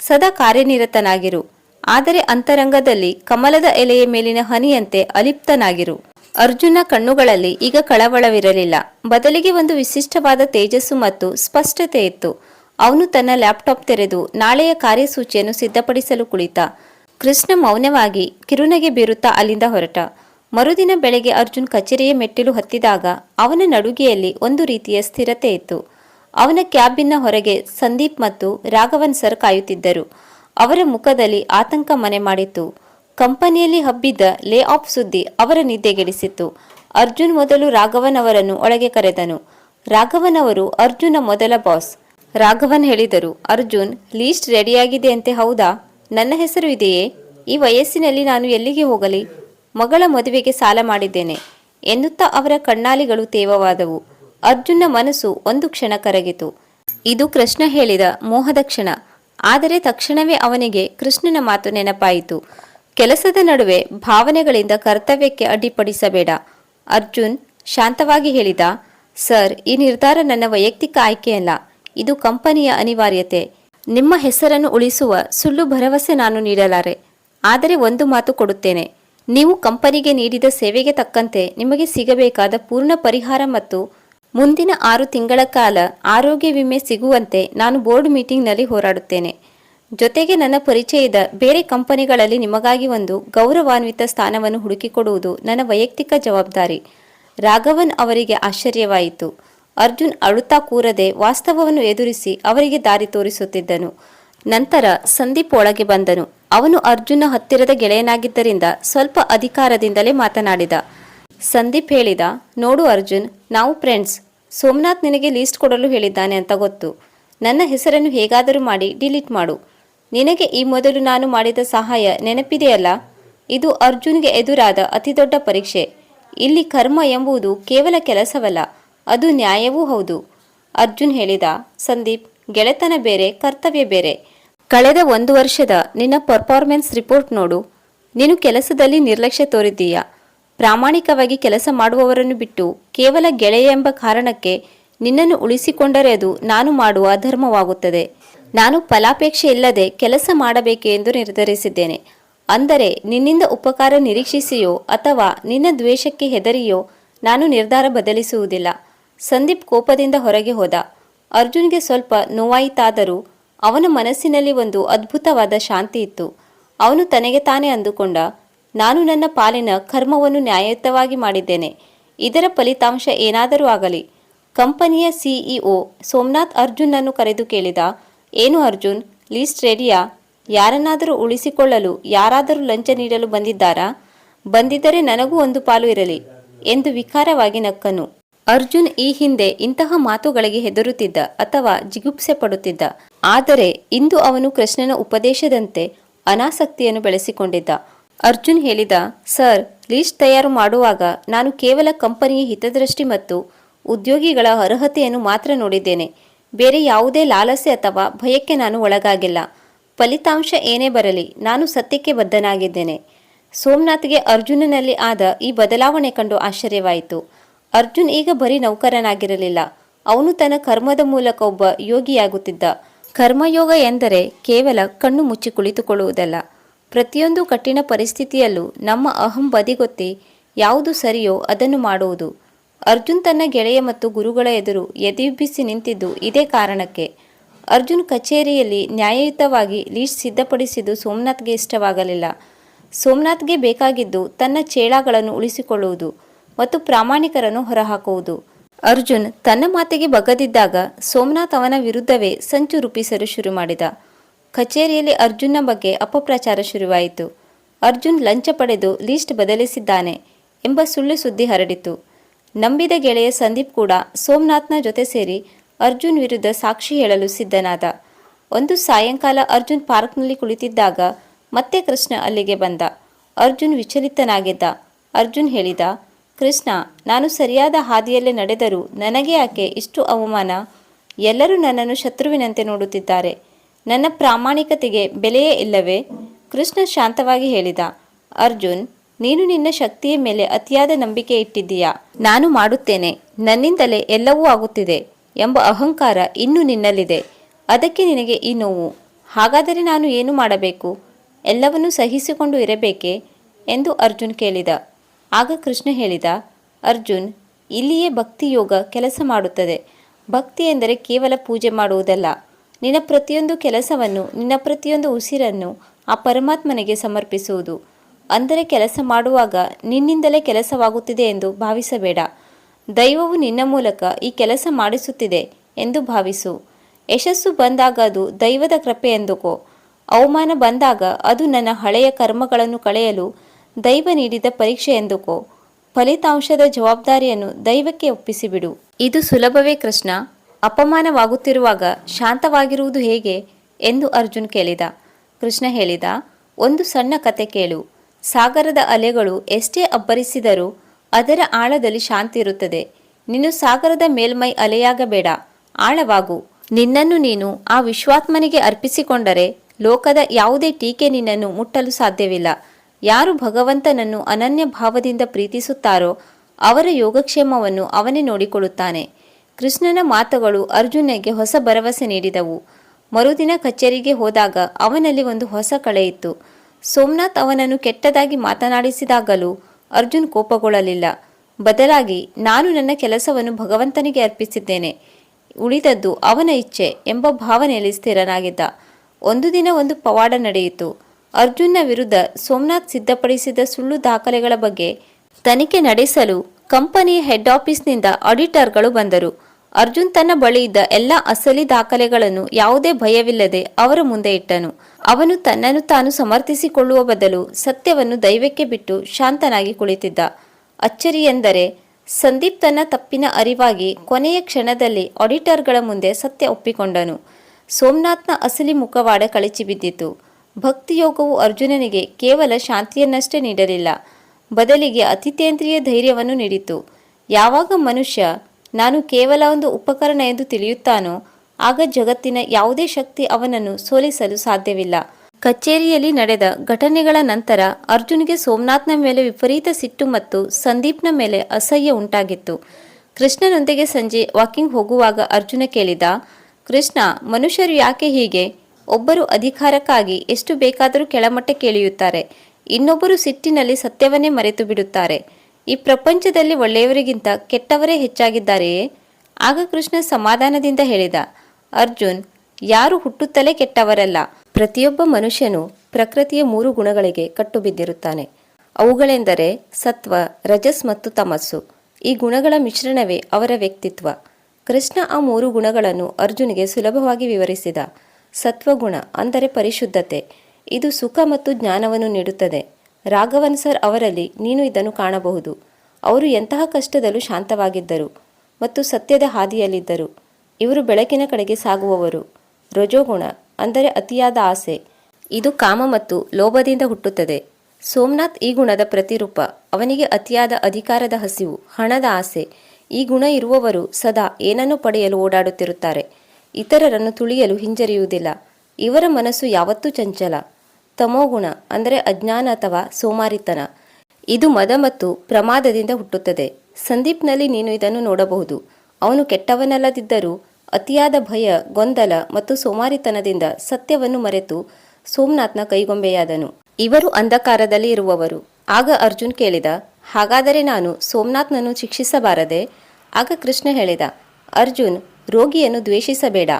ಸದಾ ಕಾರ್ಯನಿರತನಾಗಿರು. ಆದರೆ ಅಂತರಂಗದಲ್ಲಿ ಕಮಲದ ಎಲೆಯ ಮೇಲಿನ ಹನಿಯಂತೆ ಅಲಿಪ್ತನಾಗಿರು. ಅರ್ಜುನ ಕಣ್ಣುಗಳಲ್ಲಿ ಈಗ ಕಳವಳವಿರಲಿಲ್ಲ. ಬದಲಿಗೆ ಒಂದು ವಿಶಿಷ್ಟವಾದ ತೇಜಸ್ಸು ಮತ್ತು ಸ್ಪಷ್ಟತೆ ಇತ್ತು ಅವನು ತನ್ನ ಲ್ಯಾಪ್ಟಾಪ್ ತೆರೆದು ನಾಳೆಯ ಕಾರ್ಯಸೂಚಿಯನ್ನು ಸಿದ್ಧಪಡಿಸಲು ಕುಳಿತ. ಕೃಷ್ಣ ಮೌನವಾಗಿ ಕಿರುನಗೆ ಬೀರುತ್ತಾ ಅಲ್ಲಿಂದ ಹೊರಟ. ಮರುದಿನ ಬೆಳಗ್ಗೆ ಅರ್ಜುನ್ ಕಚೇರಿಯ ಮೆಟ್ಟಿಲು ಹತ್ತಿದಾಗ ಅವನ ನಡುಗೆಯಲ್ಲಿ ಒಂದು ರೀತಿಯ ಸ್ಥಿರತೆ ಇತ್ತು. ಅವನ ಕ್ಯಾಬಿನ್ನ ಹೊರಗೆ ಸಂದೀಪ್ ಮತ್ತು ರಾಘವನ್ ಸರ್ ಕಾಯುತ್ತಿದ್ದರು. ಅವರ ಮುಖದಲ್ಲಿ ಆತಂಕ ಮನೆ ಮಾಡಿತ್ತು. ಕಂಪನಿಯಲ್ಲಿ ಹಬ್ಬಿದ್ದ ಲೇ ಆಫ್ ಸುದ್ದಿ ಅವರ ನಿದ್ದೆಗೆಡಿಸಿತ್ತು. ಅರ್ಜುನ್ ಮೊದಲು ರಾಘವನ್ ಅವರನ್ನು ಒಳಗೆ ಕರೆದನು. ರಾಘವನ್ ಅವರು ಅರ್ಜುನ ಮೊದಲ ಬಾಸ್. ರಾಘವನ್ ಹೇಳಿದರು, ಅರ್ಜುನ್ ಲೀಸ್ಟ್ ರೆಡಿಯಾಗಿದೆ ಅಂತೆ ಹೌದಾ? ನನ್ನ ಹೆಸರು ಇದೆಯೇ? ಈ ವಯಸ್ಸಿನಲ್ಲಿ ನಾನು ಎಲ್ಲಿಗೆ ಹೋಗಲಿ? ಮಗಳ ಮದುವೆಗೆ ಸಾಲ ಮಾಡಿದ್ದೇನೆ. ಎನ್ನುತ್ತಾ ಅವರ ಕಣ್ಣಾಲಿಗಳು ತೇವವಾದವು. ಅರ್ಜುನ್ನ ಮನಸ್ಸು ಒಂದು ಕ್ಷಣ ಕರಗಿತು. ಇದು ಕೃಷ್ಣ ಹೇಳಿದ ಮೋಹದ ಕ್ಷಣ. ಆದರೆ ತಕ್ಷಣವೇ ಅವನಿಗೆ ಕೃಷ್ಣನ ಮಾತು ನೆನಪಾಯಿತು. ಕೆಲಸದ ನಡುವೆ ಭಾವನೆಗಳಿಂದ ಕರ್ತವ್ಯಕ್ಕೆ ಅಡ್ಡಿಪಡಿಸಬೇಡ. ಅರ್ಜುನ್, ಶಾಂತವಾಗಿ ಹೇಳಿದ. ಸರ್, ಈ ನಿರ್ಧಾರ ನನ್ನ ವೈಯಕ್ತಿಕ ಆಯ್ಕೆಯಲ್ಲ ಇದು ಕಂಪನಿಯ ಅನಿವಾರ್ಯತೆ. ನಿಮ್ಮ ಹೆಸರನ್ನು ಉಳಿಸುವ ಸುಳ್ಳು ಭರವಸೆ ನಾನು ನೀಡಲಾರೆ. ಆದರೆ ಒಂದು ಮಾತು ಕೊಡುತ್ತೇನೆ. ನೀವು ಕಂಪನಿಗೆ ನೀಡಿದ ಸೇವೆಗೆ ತಕ್ಕಂತೆ ನಿಮಗೆ ಸಿಗಬೇಕಾದ ಪೂರ್ಣ ಪರಿಹಾರ ಮತ್ತು ಮುಂದಿನ ಆರು ತಿಂಗಳ ಕಾಲ ಆರೋಗ್ಯ ವಿಮೆ ಸಿಗುವಂತೆ ನಾನು ಬೋರ್ಡ್ ಮೀಟಿಂಗ್ನಲ್ಲಿ ಹೋರಾಡುತ್ತೇನೆ. ಜೊತೆಗೆ ನನ್ನ ಪರಿಚಯದ ಬೇರೆ ಕಂಪನಿಗಳಲ್ಲಿ ನಿಮಗಾಗಿ ಒಂದು ಗೌರವಾನ್ವಿತ ಸ್ಥಾನವನ್ನು ಹುಡುಕಿಕೊಡುವುದು ನನ್ನ ವೈಯಕ್ತಿಕ ಜವಾಬ್ದಾರಿ. ರಾಘವನ್ ಅವರಿಗೆ ಆಶ್ಚರ್ಯವಾಯಿತು. ಅರ್ಜುನ್ ಅಳುತ್ತಾ ಕೂರದೆ ವಾಸ್ತವವನ್ನು ಎದುರಿಸಿ ಅವರಿಗೆ ದಾರಿ ತೋರಿಸುತ್ತಿದ್ದನು. ನಂತರ ಸಂದೀಪ್ ಒಳಗೆ ಬಂದನು. ಅವನು ಅರ್ಜುನ ಹತ್ತಿರದ ಗೆಳೆಯನಾಗಿದ್ದರಿಂದ ಸ್ವಲ್ಪ ಅಧಿಕಾರದಿಂದಲೇ ಮಾತನಾಡಿದ. ಸಂದೀಪ್ ಹೇಳಿದ, ನೋಡು ಅರ್ಜುನ್, ನಾವು ಫ್ರೆಂಡ್ಸ್ ಸೋಮನಾಥ್ ನಿನಗೆ ಲೀಸ್ಟ್ ಕೊಡಲು ಹೇಳಿದ್ದಾನೆ ಅಂತ ಗೊತ್ತು. ನನ್ನ ಹೆಸರನ್ನು ಹೇಗಾದರೂ ಮಾಡಿ ಡಿಲೀಟ್ ಮಾಡು. ನಿನಗೆ ಈ ಮೊದಲು ನಾನು ಮಾಡಿದ ಸಹಾಯ ನೆನಪಿದೆಯಲ್ಲ? ಇದು ಅರ್ಜುನ್ಗೆ ಎದುರಾದ ಅತಿದೊಡ್ಡ ಪರೀಕ್ಷೆ. ಇಲ್ಲಿ ಕರ್ಮ ಎಂಬುದು ಕೇವಲ ಕೆಲಸವಲ್ಲ. ಅದು ನ್ಯಾಯವೂ ಹೌದು. ಅರ್ಜುನ್ ಹೇಳಿದ, ಸಂದೀಪ್, ಗೆಳೆತನ ಬೇರೆ, ಕರ್ತವ್ಯ ಬೇರೆ. ಕಳೆದ ಒಂದು ವರ್ಷದ ನಿನ್ನ ಪರ್ಫಾರ್ಮೆನ್ಸ್ ರಿಪೋರ್ಟ್ ನೋಡು. ನೀನು ಕೆಲಸದಲ್ಲಿ ನಿರ್ಲಕ್ಷ್ಯ ತೋರಿದ್ದೀಯ? ಪ್ರಾಮಾಣಿಕವಾಗಿ ಕೆಲಸ ಮಾಡುವವರನ್ನು ಬಿಟ್ಟು ಕೇವಲ ಗೆಳೆಯ ಎಂಬ ಕಾರಣಕ್ಕೆ ನಿನ್ನನ್ನು ಉಳಿಸಿಕೊಂಡರೆ ಅದು ನಾನು ಮಾಡುವ ಅಧರ್ಮವಾಗುತ್ತದೆ. ನಾನು ಫಲಾಪೇಕ್ಷೆ ಇಲ್ಲದೆ ಕೆಲಸ ಮಾಡಬೇಕು ಎಂದು ನಿರ್ಧರಿಸಿದ್ದೇನೆ. ಅಂದರೆ ನಿನ್ನಿಂದ ಉಪಕಾರ ನಿರೀಕ್ಷಿಸಿಯೋ ಅಥವಾ ನಿನ್ನ ದ್ವೇಷಕ್ಕೆ ಹೆದರಿಯೋ ನಾನು ನಿರ್ಧಾರ ಬದಲಿಸುವುದಿಲ್ಲ. ಸಂದೀಪ್ ಕೋಪದಿಂದ ಹೊರಗೆ ಹೋದ. ಅರ್ಜುನ್ಗೆ ಸ್ವಲ್ಪ ನೋವಾಯಿತಾದರೂ ಅವನ ಮನಸ್ಸಿನಲ್ಲಿ ಒಂದು ಅದ್ಭುತವಾದ ಶಾಂತಿ ಇತ್ತು. ಅವನು ತನಗೆ ತಾನೇ ಅಂದುಕೊಂಡ, ನಾನು ನನ್ನ ಪಾಲಿನ ಕರ್ಮವನ್ನು ನ್ಯಾಯಯುತವಾಗಿ ಮಾಡಿದ್ದೇನೆ. ಇದರ ಫಲಿತಾಂಶ ಏನಾದರೂ ಆಗಲಿ. ಕಂಪನಿಯ ಸಿಇಒ ಸೋಮನಾಥ್ ಅರ್ಜುನನ್ನು ಕರೆದು ಕೇಳಿದ, ಏನು ಅರ್ಜುನ್, ಲೀಸ್ಟ್ ರೆಡಿಯಾ? ಯಾರನ್ನಾದರೂ ಉಳಿಸಿಕೊಳ್ಳಲು ಯಾರಾದರೂ ಲಂಚ ನೀಡಲು ಬಂದಿದ್ದಾರಾ? ಬಂದಿದ್ದರೆ ನನಗೂ ಒಂದು ಪಾಲು ಇರಲಿ ಎಂದು ವಿಕಾರವಾಗಿ ನಕ್ಕನು. ಅರ್ಜುನ್ ಈ ಹಿಂದೆ ಇಂತಹ ಮಾತುಗಳಿಗೆ ಹೆದರುತ್ತಿದ್ದ ಅಥವಾ ಜಿಗುಪ್ಸೆ ಪಡುತ್ತಿದ್ದ. ಆದರೆ ಇಂದು ಅವನು ಕೃಷ್ಣನ ಉಪದೇಶದಂತೆ ಅನಾಸಕ್ತಿಯನ್ನು ಬೆಳೆಸಿಕೊಂಡಿದ್ದ. ಅರ್ಜುನ್ ಹೇಳಿದ, ಸರ್, ಲೀಸ್ಟ್ ತಯಾರು ಮಾಡುವಾಗ ನಾನು ಕೇವಲ ಕಂಪನಿಯ ಹಿತದೃಷ್ಟಿ ಮತ್ತು ಉದ್ಯೋಗಿಗಳ ಅರ್ಹತೆಯನ್ನು ಮಾತ್ರ ನೋಡಿದ್ದೇನೆ. ಬೇರೆ ಯಾವುದೇ ಲಾಲಸೆ ಅಥವಾ ಭಯಕ್ಕೆ ನಾನು ಒಳಗಾಗಿಲ್ಲ. ಫಲಿತಾಂಶ ಏನೇ ಬರಲಿ, ನಾನು ಸತ್ಯಕ್ಕೆ ಬದ್ಧನಾಗಿದ್ದೇನೆ. ಸೋಮನಾಥ್ಗೆ ಅರ್ಜುನನಲ್ಲಿ ಆದ ಈ ಬದಲಾವಣೆ ಕಂಡು ಆಶ್ಚರ್ಯವಾಯಿತು. ಅರ್ಜುನ್ ಈಗ ಬರೀ ನೌಕರನಾಗಿರಲಿಲ್ಲ. ಅವನು ತನ್ನ ಕರ್ಮದ ಮೂಲಕ ಒಬ್ಬ ಯೋಗಿಯಾಗುತ್ತಿದ್ದ. ಕರ್ಮಯೋಗ ಎಂದರೆ ಕೇವಲ ಕಣ್ಣು ಮುಚ್ಚಿ ಕುಳಿತುಕೊಳ್ಳುವುದಲ್ಲ. ಪ್ರತಿಯೊಂದು ಕಠಿಣ ಪರಿಸ್ಥಿತಿಯಲ್ಲೂ ನಮ್ಮ ಅಹಂ ಬದಿಗೊತ್ತಿ ಯಾವುದು ಸರಿಯೋ ಅದನ್ನು ಮಾಡುವುದು. ಅರ್ಜುನ್ ತನ್ನ ಗೆಳೆಯ ಮತ್ತು ಗುರುಗಳ ಎದುರು ಎದೆಯುಬ್ಬಿಸಿ ನಿಂತಿದ್ದು ಇದೇ ಕಾರಣಕ್ಕೆ. ಅರ್ಜುನ್ ಕಚೇರಿಯಲ್ಲಿ ನ್ಯಾಯಯುತವಾಗಿ ಲೀಸ್ಟ್ ಸಿದ್ಧಪಡಿಸಿದ್ದು ಸೋಮನಾಥ್ಗೆ ಇಷ್ಟವಾಗಲಿಲ್ಲ. ಸೋಮನಾಥ್ಗೆ ಬೇಕಾಗಿದ್ದು ತನ್ನ ಚೇಳಾಗಳನ್ನು ಉಳಿಸಿಕೊಳ್ಳುವುದು. ಮತ್ತು ಪ್ರಾಮಾಣಿಕರನ್ನು ಹೊರಹಾಕುವುದು. ಅರ್ಜುನ್ ತನ್ನ ಮಾತಿಗೆ ಬಗ್ಗದಿದ್ದಾಗ ಸೋಮನಾಥ್ ಅವನ ವಿರುದ್ಧವೇ ಸಂಚು ರೂಪಿಸಲು ಶುರು ಮಾಡಿದ. ಕಚೇರಿಯಲ್ಲಿ ಅರ್ಜುನ್ನ ಬಗ್ಗೆ ಅಪಪ್ರಚಾರ ಶುರುವಾಯಿತು. ಅರ್ಜುನ್ ಲಂಚ ಪಡೆದು ಲೀಸ್ಟ್ ಬದಲಿಸಿದ್ದಾನೆ ಎಂಬ ಸುಳ್ಳು ಸುದ್ದಿ ಹರಡಿತು. ನಂಬಿದ ಗೆಳೆಯ ಸಂದೀಪ್ ಕೂಡ ಸೋಮನಾಥ್ನ ಜೊತೆ ಸೇರಿ ಅರ್ಜುನ್ ವಿರುದ್ಧ ಸಾಕ್ಷಿ ಹೇಳಲು ಸಿದ್ಧನಾದ. ಒಂದು ಸಾಯಂಕಾಲ ಅರ್ಜುನ್ ಪಾರ್ಕ್ನಲ್ಲಿ ಕುಳಿತಿದ್ದಾಗ ಮತ್ತೆ ಕೃಷ್ಣ ಅಲ್ಲಿಗೆ ಬಂದ. ಅರ್ಜುನ್ ವಿಚಲಿತನಾಗಿದ್ದ. ಅರ್ಜುನ್ ಹೇಳಿದ ಕೃಷ್ಣ, ನಾನು ಸರಿಯಾದ ಹಾದಿಯಲ್ಲೇ ನಡೆದರೂ ನನಗೆ ಯಾಕೆ ಇಷ್ಟು ಅವಮಾನ? ಎಲ್ಲರೂ ನನ್ನನ್ನು ಶತ್ರುವಿನಂತೆ ನೋಡುತ್ತಿದ್ದಾರೆ. ನನ್ನ ಪ್ರಾಮಾಣಿಕತೆಗೆ ಬೆಲೆಯೇ ಇಲ್ಲವೇ? ಕೃಷ್ಣ ಶಾಂತವಾಗಿ ಹೇಳಿದ, ಅರ್ಜುನ್, ನೀನು ನಿನ್ನ ಶಕ್ತಿಯ ಮೇಲೆ ಅತಿಯಾದ ನಂಬಿಕೆ ಇಟ್ಟಿದ್ದೀಯಾ? ನಾನು ಮಾಡುತ್ತೇನೆ. ನನ್ನಿಂದಲೇ ಎಲ್ಲವೂ ಆಗುತ್ತಿದೆ ಎಂಬ ಅಹಂಕಾರ ಇನ್ನೂ ನಿನ್ನಲ್ಲಿದೆ. ಅದಕ್ಕೆ ನಿನಗೆ ಈ ನೋವು. ಹಾಗಾದರೆ ನಾನು ಏನು ಮಾಡಬೇಕು? ಎಲ್ಲವನ್ನೂ ಸಹಿಸಿಕೊಂಡು ಇರಬೇಕೆ? ಎಂದು ಅರ್ಜುನ್ ಕೇಳಿದ. ಆಗ ಕೃಷ್ಣ ಹೇಳಿದ, ಅರ್ಜುನ್, ಇಲ್ಲಿಯೇ ಭಕ್ತಿ ಯೋಗ ಕೆಲಸ ಮಾಡುತ್ತದೆ. ಭಕ್ತಿ ಎಂದರೆ ಕೇವಲ ಪೂಜೆ ಮಾಡುವುದಲ್ಲ. ನಿನ್ನ ಪ್ರತಿಯೊಂದು ಕೆಲಸವನ್ನು, ನಿನ್ನ ಪ್ರತಿಯೊಂದು ಉಸಿರನ್ನು ಆ ಪರಮಾತ್ಮನಿಗೆ ಸಮರ್ಪಿಸುವುದು. ಅಂದರೆ ಕೆಲಸ ಮಾಡುವಾಗ ನಿನ್ನಿಂದಲೇ ಕೆಲಸವಾಗುತ್ತಿದೆ ಎಂದು ಭಾವಿಸಬೇಡ. ದೈವವು ನಿನ್ನ ಮೂಲಕ ಈ ಕೆಲಸ ಮಾಡಿಸುತ್ತಿದೆ ಎಂದು ಭಾವಿಸು. ಯಶಸ್ಸು ಬಂದಾಗ ಅದು ದೈವದ ಕೃಪೆ ಎಂದುಕೋ. ಅವಮಾನ ಬಂದಾಗ ಅದು ನನ್ನ ಹಳೆಯ ಕರ್ಮಗಳನ್ನು ಕಳೆಯಲು ದೈವ ನೀಡಿದ ಪರೀಕ್ಷೆ ಎಂದುಕೋ. ಫಲಿತಾಂಶದ ಜವಾಬ್ದಾರಿಯನ್ನು ದೈವಕ್ಕೆ ಒಪ್ಪಿಸಿಬಿಡು. ಇದು ಸುಲಭವೇ ಕೃಷ್ಣ. ಅಪಮಾನವಾಗುತ್ತಿರುವಾಗ ಶಾಂತವಾಗಿರುವುದು ಹೇಗೆ ಎಂದು ಅರ್ಜುನ್ ಕೇಳಿದ. ಕೃಷ್ಣ ಹೇಳಿದ, ಒಂದು ಸಣ್ಣ ಕತೆ ಕೇಳು. ಸಾಗರದ ಅಲೆಗಳು ಎಷ್ಟೇ ಅಬ್ಬರಿಸಿದರೂ ಅದರ ಆಳದಲ್ಲಿ ಶಾಂತಿ ಇರುತ್ತದೆ. ನೀನು ಸಾಗರದ ಮೇಲ್ಮೈ ಅಲೆಯಾಗಬೇಡ. ಆಳವಾಗು. ನಿನ್ನನ್ನು ನೀನು ಆ ವಿಶ್ವಾತ್ಮನಿಗೆ ಅರ್ಪಿಸಿಕೊಂಡರೆ ಲೋಕದ ಯಾವುದೇ ಟೀಕೆ ನಿನ್ನನ್ನು ಮುಟ್ಟಲು ಸಾಧ್ಯವಿಲ್ಲ. ಯಾರು ಭಗವಂತನನ್ನು ಅನನ್ಯ ಭಾವದಿಂದ ಪ್ರೀತಿಸುತ್ತಾರೋ ಅವರ ಯೋಗಕ್ಷೇಮವನ್ನು ಅವನೇ ನೋಡಿಕೊಳ್ಳುತ್ತಾನೆ. ಕೃಷ್ಣನ ಮಾತುಗಳು ಅರ್ಜುನಗೆ ಹೊಸ ಭರವಸೆ ನೀಡಿದವು. ಮರುದಿನ ಕಚೇರಿಗೆ ಹೋದಾಗ ಅವನಲ್ಲಿ ಒಂದು ಹೊಸ ಕಳೆ ಇತ್ತು. ಸೋಮನಾಥ್ ಅವನನ್ನು ಕೆಟ್ಟದಾಗಿ ಮಾತನಾಡಿಸಿದಾಗಲೂ ಅರ್ಜುನ್ ಕೋಪಗೊಳ್ಳಲಿಲ್ಲ. ಬದಲಾಗಿ ನಾನು ನನ್ನ ಕೆಲಸವನ್ನು ಭಗವಂತನಿಗೆ ಅರ್ಪಿಸಿದ್ದೇನೆ. ಉಳಿದದ್ದು ಅವನ ಇಚ್ಛೆ ಎಂಬ ಭಾವನೆಯಲ್ಲಿ ಸ್ಥಿರನಾಗಿದ್ದ. ಒಂದು ದಿನ ಒಂದು ಪವಾಡ ನಡೆಯಿತು. ಅರ್ಜುನ್ನ ವಿರುದ್ಧ ಸೋಮನಾಥ್ ಸಿದ್ಧಪಡಿಸಿದ ಸುಳ್ಳು ದಾಖಲೆಗಳ ಬಗ್ಗೆ ತನಿಖೆ ನಡೆಸಲು ಕಂಪನಿಯ ಹೆಡ್ ಆಫೀಸ್ನಿಂದ ಆಡಿಟರ್ಗಳು ಬಂದರು. ಅರ್ಜುನ್ ತನ್ನ ಬಳಿ ಇದ್ದ ಎಲ್ಲ ಅಸಲಿ ದಾಖಲೆಗಳನ್ನು ಯಾವುದೇ ಭಯವಿಲ್ಲದೆ ಅವರ ಮುಂದೆ ಇಟ್ಟನು. ಅವನು ತನ್ನನ್ನು ತಾನು ಸಮರ್ಥಿಸಿಕೊಳ್ಳುವ ಬದಲು ಸತ್ಯವನ್ನು ದೈವಕ್ಕೆ ಬಿಟ್ಟು ಶಾಂತನಾಗಿ ಕುಳಿತಿದ್ದ. ಅಚ್ಚರಿ ಎಂದರೆ ಸಂದೀಪ್ ತನ್ನ ತಪ್ಪಿನ ಅರಿವಾಗಿ ಕೊನೆಯ ಕ್ಷಣದಲ್ಲಿ ಆಡಿಟರ್ಗಳ ಮುಂದೆ ಸತ್ಯ ಒಪ್ಪಿಕೊಂಡನು. ಸೋಮನಾಥ್ನ ಅಸಲಿ ಮುಖವಾಡ ಕಳಚಿ ಬಿದ್ದಿತು ಭಕ್ತಿಯೋಗವು ಅರ್ಜುನನಿಗೆ ಕೇವಲ ಶಾಂತಿಯನ್ನಷ್ಟೇ ನೀಡಲಿಲ್ಲ. ಬದಲಿಗೆ ಅತಿತೇಂದ್ರಿಯ ಧೈರ್ಯವನ್ನು ನೀಡಿತು. ಯಾವಾಗ ಮನುಷ್ಯ, ನಾನು ಕೇವಲ ಒಂದು ಉಪಕರಣ ಎಂದು ತಿಳಿಯುತ್ತಾನೋ, ಆಗ ಜಗತ್ತಿನ ಯಾವುದೇ ಶಕ್ತಿ ಅವನನ್ನು ಸೋಲಿಸಲು ಸಾಧ್ಯವಿಲ್ಲ. ಕಚೇರಿಯಲ್ಲಿ ನಡೆದ ಘಟನೆಗಳ ನಂತರ ಅರ್ಜುನ್ಗೆ ಸೋಮನಾಥ್ನ ಮೇಲೆ ವಿಪರೀತ ಸಿಟ್ಟು ಮತ್ತು ಸಂದೀಪ್ನ ಮೇಲೆ ಅಸಹ್ಯ ಉಂಟಾಗಿತ್ತು. ಕೃಷ್ಣನೊಂದಿಗೆ ಸಂಜೆ ವಾಕಿಂಗ್ ಹೋಗುವಾಗ ಅರ್ಜುನ ಕೇಳಿದ, ಕೃಷ್ಣ, ಮನುಷ್ಯರು ಯಾಕೆ ಹೀಗೆ? ಒಬ್ಬರು ಅಧಿಕಾರಕ್ಕಾಗಿ ಎಷ್ಟು ಬೇಕಾದರೂ ಕೆಳಮಟ್ಟಕ್ಕೆ ಕೇಳಿಯುತ್ತಾರೆ ಇನ್ನೊಬ್ಬರು ಸಿಟ್ಟಿನಲ್ಲಿ ಸತ್ಯವನ್ನೇ ಮರೆತು ಬಿಡುತ್ತಾರೆ. ಈ ಪ್ರಪಂಚದಲ್ಲಿ ಒಳ್ಳೆಯವರಿಗಿಂತ ಕೆಟ್ಟವರೇ ಹೆಚ್ಚಾಗಿದ್ದಾರೆಯೇ? ಆಗ ಕೃಷ್ಣ ಸಮಾಧಾನದಿಂದ ಹೇಳಿದ, ಅರ್ಜುನ್, ಯಾರು ಹುಟ್ಟುತ್ತಲೇ ಕೆಟ್ಟವರಲ್ಲ. ಪ್ರತಿಯೊಬ್ಬ ಮನುಷ್ಯನು ಪ್ರಕೃತಿಯ ಮೂರು ಗುಣಗಳಿಗೆ ಕಟ್ಟುಬಿದ್ದಿರುತ್ತಾನೆ. ಅವುಗಳೆಂದರೆ ಸತ್ವ, ರಜಸ್ ಮತ್ತು ತಮಸ್ಸು. ಈ ಗುಣಗಳ ಮಿಶ್ರಣವೇ ಅವರ ವ್ಯಕ್ತಿತ್ವ. ಕೃಷ್ಣ ಆ ಮೂರು ಗುಣಗಳನ್ನು ಅರ್ಜುನಿಗೆ ಸುಲಭವಾಗಿ ವಿವರಿಸಿದ. ಸತ್ವಗುಣ, ಅಂದರೆ ಪರಿಶುದ್ಧತೆ. ಇದು ಸುಖ ಮತ್ತು ಜ್ಞಾನವನ್ನು ನೀಡುತ್ತದೆ. ರಾಘವನ್ ಸರ್ ಅವರಲ್ಲಿ ನೀನು ಇದನ್ನು ಕಾಣಬಹುದು. ಅವರು ಎಂತಹ ಕಷ್ಟದಲ್ಲೂ ಶಾಂತವಾಗಿದ್ದರು ಮತ್ತು ಸತ್ಯದ ಹಾದಿಯಲ್ಲಿದ್ದರು. ಇವರು ಬೆಳಕಿನ ಕಡೆಗೆ ಸಾಗುವವರು. ರಜೋಗುಣ, ಅಂದರೆ ಅತಿಯಾದ ಆಸೆ. ಇದು ಕಾಮ ಮತ್ತು ಲೋಭದಿಂದ ಹುಟ್ಟುತ್ತದೆ. ಸೋಮನಾಥ್ ಈ ಗುಣದ ಪ್ರತಿರೂಪ. ಅವನಿಗೆ ಅತಿಯಾದ ಅಧಿಕಾರದ ಹಸಿವು, ಹಣದ ಆಸೆ. ಈ ಗುಣ ಇರುವವರು ಸದಾ ಏನನ್ನು ಪಡೆಯಲು ಓಡಾಡುತ್ತಿರುತ್ತಾರೆ. ಇತರರನ್ನು ತುಳಿಯಲು ಹಿಂಜರಿಯುವುದಿಲ್ಲ. ಇವರ ಮನಸ್ಸು ಯಾವತ್ತೂ ಚಂಚಲ. ತಮೋಗುಣ ಅಂದರೆ ಅಜ್ಞಾನ ಅಥವಾ ಸೋಮಾರಿತನ. ಇದು ಮದ ಮತ್ತು ಪ್ರಮಾದದಿಂದ ಹುಟ್ಟುತ್ತದೆ. ಸಂದೀಪ್ನಲ್ಲಿ ನೀನು ಇದನ್ನು ನೋಡಬಹುದು. ಅವನು ಕೆಟ್ಟವನಲ್ಲದಿದ್ದರೂ, ಅತಿಯಾದ ಭಯ, ಗೊಂದಲ ಮತ್ತು ಸೋಮಾರಿತನದಿಂದ ಸತ್ಯವನ್ನು ಮರೆತು ಸೋಮನಾಥ್ನ ಕೈಗೊಂಬೆಯಾದನು. ಇವರು ಅಂಧಕಾರದಲ್ಲಿ ಇರುವವರು. ಆಗ ಅರ್ಜುನ್ ಕೇಳಿದ, ಹಾಗಾದರೆ ನಾನು ಸೋಮನಾಥ್ನನ್ನು ಶಿಕ್ಷಿಸಬಾರದೆ? ಆಗ ಕೃಷ್ಣ ಹೇಳಿದ, ಅರ್ಜುನ್ ರೋಗಿಯನ್ನು ದ್ವೇಷಿಸಬೇಡ.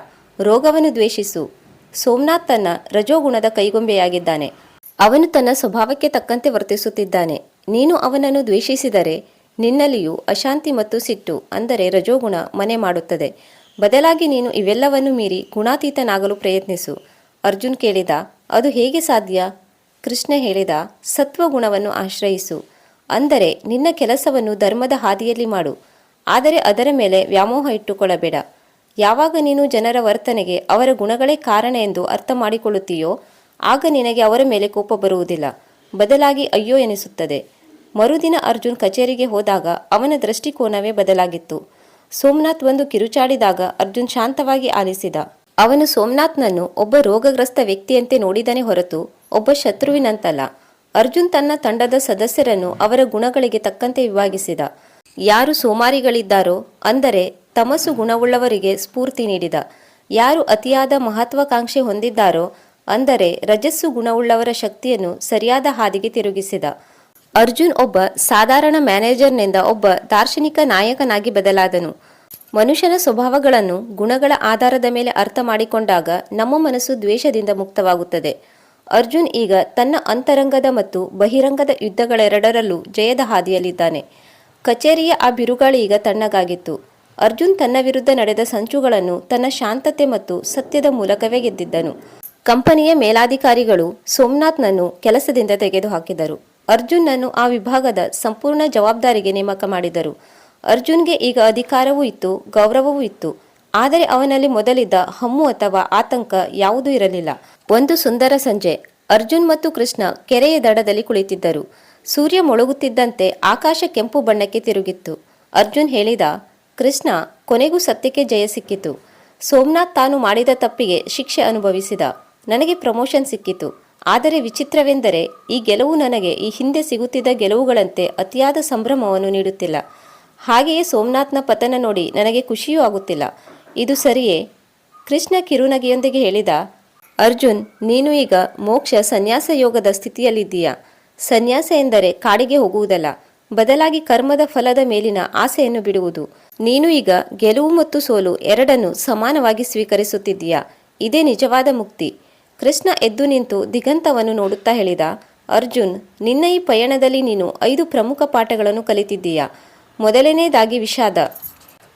ರೋಗವನ್ನು ದ್ವೇಷಿಸು. ಸೋಮನಾಥ್ ತನ್ನ ರಜೋಗುಣದ ಕೈಗೊಂಬೆಯಾಗಿದ್ದಾನೆ. ಅವನು ತನ್ನ ಸ್ವಭಾವಕ್ಕೆ ತಕ್ಕಂತೆ ವರ್ತಿಸುತ್ತಿದ್ದಾನೆ. ನೀನು ಅವನನ್ನು ದ್ವೇಷಿಸಿದರೆ ನಿನ್ನಲ್ಲಿಯೂ ಅಶಾಂತಿ ಮತ್ತು ಸಿಟ್ಟು, ಅಂದರೆ ರಜೋಗುಣ, ಮನೆ ಮಾಡುತ್ತದೆ. ಬದಲಾಗಿ ನೀನು ಇವೆಲ್ಲವನ್ನು ಮೀರಿ ಗುಣಾತೀತನಾಗಲು ಪ್ರಯತ್ನಿಸು. ಅರ್ಜುನ್ ಕೇಳಿದ, ಅದು ಹೇಗೆ ಸಾಧ್ಯ? ಕೃಷ್ಣ ಹೇಳಿದ, ಸತ್ವಗುಣವನ್ನು ಆಶ್ರಯಿಸು. ಅಂದರೆ ನಿನ್ನ ಕೆಲಸವನ್ನು ಧರ್ಮದ ಹಾದಿಯಲ್ಲಿ ಮಾಡು. ಆದರೆ ಅದರ ಮೇಲೆ ವ್ಯಾಮೋಹ ಇಟ್ಟುಕೊಳ್ಳಬೇಡ. ಯಾವಾಗ ನೀನು ಜನರ ವರ್ತನೆಗೆ ಅವರ ಗುಣಗಳೇ ಕಾರಣ ಎಂದು ಅರ್ಥ ಮಾಡಿಕೊಳ್ಳುತ್ತೀಯೋ, ಆಗ ನಿನಗೆ ಅವರ ಮೇಲೆ ಕೋಪ ಬರುವುದಿಲ್ಲ. ಬದಲಾಗಿ ಅಯ್ಯೋ ಎನಿಸುತ್ತದೆ. ಮರುದಿನ ಅರ್ಜುನ್ ಕಚೇರಿಗೆ ಹೋದಾಗ ಅವನ ದೃಷ್ಟಿಕೋನವೇ ಬದಲಾಗಿತ್ತು. ಸೋಮನಾಥ್ ಒಂದು ಕಿರುಚಾಡಿದಾಗ ಅರ್ಜುನ್ ಶಾಂತವಾಗಿ ಆಲಿಸಿದ. ಅವನು ಸೋಮನಾಥ್ನನ್ನು ಒಬ್ಬ ರೋಗಗ್ರಸ್ತ ವ್ಯಕ್ತಿಯಂತೆ ನೋಡಿದನೇ ಹೊರತು ಒಬ್ಬ ಶತ್ರುವಿನಂತಲ್ಲ. ಅರ್ಜುನ್ ತನ್ನ ತಂಡದ ಸದಸ್ಯರನ್ನು ಅವರ ಗುಣಗಳಿಗೆ ತಕ್ಕಂತೆ ವಿಭಾಗಿಸಿದ. ಯಾರು ಸೋಮಾರಿಗಳಿದ್ದಾರೋ ಅಂದರೆ ತಮಸ್ಸು ಗುಣವುಳ್ಳವರಿಗೆ ಸ್ಫೂರ್ತಿ ನೀಡಿದ. ಯಾರು ಅತಿಯಾದ ಮಹತ್ವಾಕಾಂಕ್ಷೆ ಹೊಂದಿದ್ದಾರೋ ಅಂದರೆ ರಜಸ್ಸು ಗುಣವುಳ್ಳವರ ಶಕ್ತಿಯನ್ನು ಸರಿಯಾದ ಹಾದಿಗೆ ತಿರುಗಿಸಿದ. ಅರ್ಜುನ್ ಒಬ್ಬ ಸಾಧಾರಣ ಮ್ಯಾನೇಜರ್ನಿಂದ ಒಬ್ಬ ದಾರ್ಶನಿಕ ನಾಯಕನಾಗಿ ಬದಲಾದನು. ಮನುಷ್ಯನ ಸ್ವಭಾವಗಳನ್ನು ಗುಣಗಳ ಆಧಾರದ ಮೇಲೆ ಅರ್ಥ ಮಾಡಿಕೊಂಡಾಗ ನಮ್ಮ ಮನಸ್ಸು ದ್ವೇಷದಿಂದ ಮುಕ್ತವಾಗುತ್ತದೆ. ಅರ್ಜುನ್ ಈಗ ತನ್ನ ಅಂತರಂಗದ ಮತ್ತು ಬಹಿರಂಗದ ಯುದ್ಧಗಳೆರಡರಲ್ಲೂ ಜಯದ ಹಾದಿಯಲ್ಲಿದ್ದಾನೆ. ಕಚೇರಿಯ ಆ ಬಿರುಗಾಳಿ ಈಗ ತಣ್ಣಗಾಗಿತ್ತು. ಅರ್ಜುನ್ ತನ್ನ ವಿರುದ್ಧ ನಡೆದ ಸಂಚುಗಳನ್ನು ತನ್ನ ಶಾಂತತೆ ಮತ್ತು ಸತ್ಯದ ಮೂಲಕವೇ ಗೆದ್ದಿದ್ದನು. ಕಂಪನಿಯ ಮೇಲಾಧಿಕಾರಿಗಳು ಸೋಮನಾಥ್ನನ್ನು ಕೆಲಸದಿಂದ ತೆಗೆದುಹಾಕಿದರು. ಅರ್ಜುನ್ನನ್ನು ಆ ವಿಭಾಗದ ಸಂಪೂರ್ಣ ಜವಾಬ್ದಾರಿಗೆ ನೇಮಕ ಮಾಡಿದರು. ಅರ್ಜುನ್ಗೆ ಈಗ ಅಧಿಕಾರವೂ ಇತ್ತು, ಗೌರವವೂ ಇತ್ತು. ಆದರೆ ಅವನಲ್ಲಿ ಮೊದಲಿದ್ದ ಹಮ್ಮು ಅಥವಾ ಆತಂಕ ಯಾವುದೂ ಇರಲಿಲ್ಲ. ಒಂದು ಸುಂದರ ಸಂಜೆ, ಅರ್ಜುನ್ ಮತ್ತು ಕೃಷ್ಣ ಕೆರೆಯ ದಡದಲ್ಲಿ ಕುಳಿತಿದ್ದರು. ಸೂರ್ಯ ಮೊಳಗುತ್ತಿದ್ದಂತೆ ಆಕಾಶ ಕೆಂಪು ಬಣ್ಣಕ್ಕೆ ತಿರುಗಿತ್ತು. ಅರ್ಜುನ್ ಹೇಳಿದ, ಕೃಷ್ಣ, ಕೊನೆಗೂ ಸತ್ಯಕ್ಕೆ ಜಯ ಸಿಕ್ಕಿತು. ಸೋಮನಾಥ್ ತಾನು ಮಾಡಿದ ತಪ್ಪಿಗೆ ಶಿಕ್ಷೆ ಅನುಭವಿಸಿದ. ನನಗೆ ಪ್ರಮೋಷನ್ ಸಿಕ್ಕಿತು. ಆದರೆ ವಿಚಿತ್ರವೆಂದರೆ, ಈ ಗೆಲುವು ನನಗೆ ಈ ಹಿಂದೆ ಸಿಗುತ್ತಿದ್ದ ಗೆಲುವುಗಳಂತೆ ಅತಿಯಾದ ಸಂಭ್ರಮವನ್ನು ನೀಡುತ್ತಿಲ್ಲ. ಹಾಗೆಯೇ ಸೋಮನಾಥ್ನ ಪತನ ನೋಡಿ ನನಗೆ ಖುಷಿಯೂ ಆಗುತ್ತಿಲ್ಲ. ಇದು ಸರಿಯೇ? ಕೃಷ್ಣ ಕಿರುನಗೆಯೊಂದಿಗೆ ಹೇಳಿದ, ಅರ್ಜುನ್, ನೀನು ಈಗ ಮೋಕ್ಷ ಸನ್ಯಾಸ ಯೋಗದ ಸ್ಥಿತಿಯಲ್ಲಿದ್ದೀಯಾ? ಸನ್ಯಾಸ ಎಂದರೆ ಕಾಡಿಗೆ ಹೋಗುವುದಲ್ಲ, ಬದಲಾಗಿ ಕರ್ಮದ ಫಲದ ಮೇಲಿನ ಆಸೆಯನ್ನು ಬಿಡುವುದು. ನೀನು ಈಗ ಗೆಲುವು ಮತ್ತು ಸೋಲು ಎರಡನ್ನು ಸಮಾನವಾಗಿ ಸ್ವೀಕರಿಸುತ್ತಿದ್ದೀಯಾ? ಇದೇ ನಿಜವಾದ ಮುಕ್ತಿ. ಕೃಷ್ಣ ಎದ್ದು ನಿಂತು ದಿಗಂತವನ್ನು ನೋಡುತ್ತಾ ಹೇಳಿದ, ಅರ್ಜುನ್, ನಿನ್ನ ಈ ಪಯಣದಲ್ಲಿ ನೀನು ಐದು ಪ್ರಮುಖ ಪಾಠಗಳನ್ನು ಕಲಿತಿದ್ದೀಯಾ? ಮೊದಲನೇದಾಗಿ ವಿಷಾದ.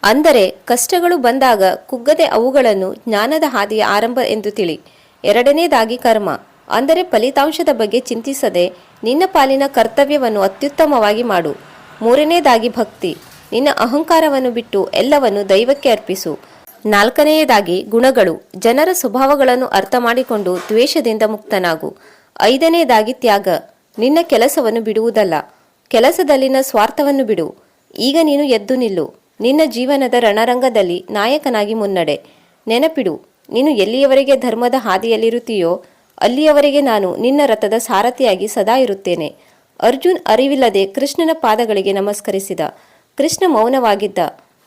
ಅಂದರೆ ಕಷ್ಟಗಳು ಬಂದಾಗ ಕುಗ್ಗದೆ ಅವುಗಳನ್ನು ಜ್ಞಾನದ ಹಾದಿಯ ಆರಂಭ ಎಂದು ತಿಳಿ. ಎರಡನೇದಾಗಿ ಕರ್ಮ. ಅಂದರೆ ಫಲಿತಾಂಶದ ಬಗ್ಗೆ ಚಿಂತಿಸದೆ ನಿನ್ನ ಪಾಲಿನ ಕರ್ತವ್ಯವನ್ನು ಅತ್ಯುತ್ತಮವಾಗಿ ಮಾಡು. ಮೂರನೇದಾಗಿ ಭಕ್ತಿ. ನಿನ್ನ ಅಹಂಕಾರವನ್ನು ಬಿಟ್ಟು ಎಲ್ಲವನ್ನು ದೈವಕ್ಕೆ ಅರ್ಪಿಸು. ನಾಲ್ಕನೆಯದಾಗಿ ಗುಣಗಳು. ಜನರ ಸ್ವಭಾವಗಳನ್ನು ಅರ್ಥ ಮಾಡಿಕೊಂಡು ದ್ವೇಷದಿಂದ ಮುಕ್ತನಾಗು. ಐದನೆಯದಾಗಿ ತ್ಯಾಗ. ನಿನ್ನ ಕೆಲಸವನ್ನು ಬಿಡುವುದಲ್ಲ. ಕೆಲಸದಲ್ಲಿನ ಸ್ವಾರ್ಥವನ್ನು ಬಿಡು. ಈಗ ನೀನು ಎದ್ದು ನಿಲ್ಲು. ನಿನ್ನ ಜೀವನದ ರಣರಂಗದಲ್ಲಿ ನಾಯಕನಾಗಿ ಮುನ್ನಡೆ. ನೆನಪಿಡು, ನೀನು ಎಲ್ಲಿಯವರೆಗೆ ಧರ್ಮದ ಹಾದಿಯಲ್ಲಿರುತ್ತೀಯೋ ಅಲ್ಲಿಯವರೆಗೆ ನಾನು ನಿನ್ನ ರಥದ ಸಾರಥಿಯಾಗಿ ಸದಾ ಇರುತ್ತೇನೆ. ಅರ್ಜುನ್ ಅರಿವಿಲ್ಲದೆ ಕೃಷ್ಣನ ಪಾದಗಳಿಗೆ ನಮಸ್ಕರಿಸಿದ. ಕೃಷ್ಣ ಮೌನವಾಗಿದ್ದ.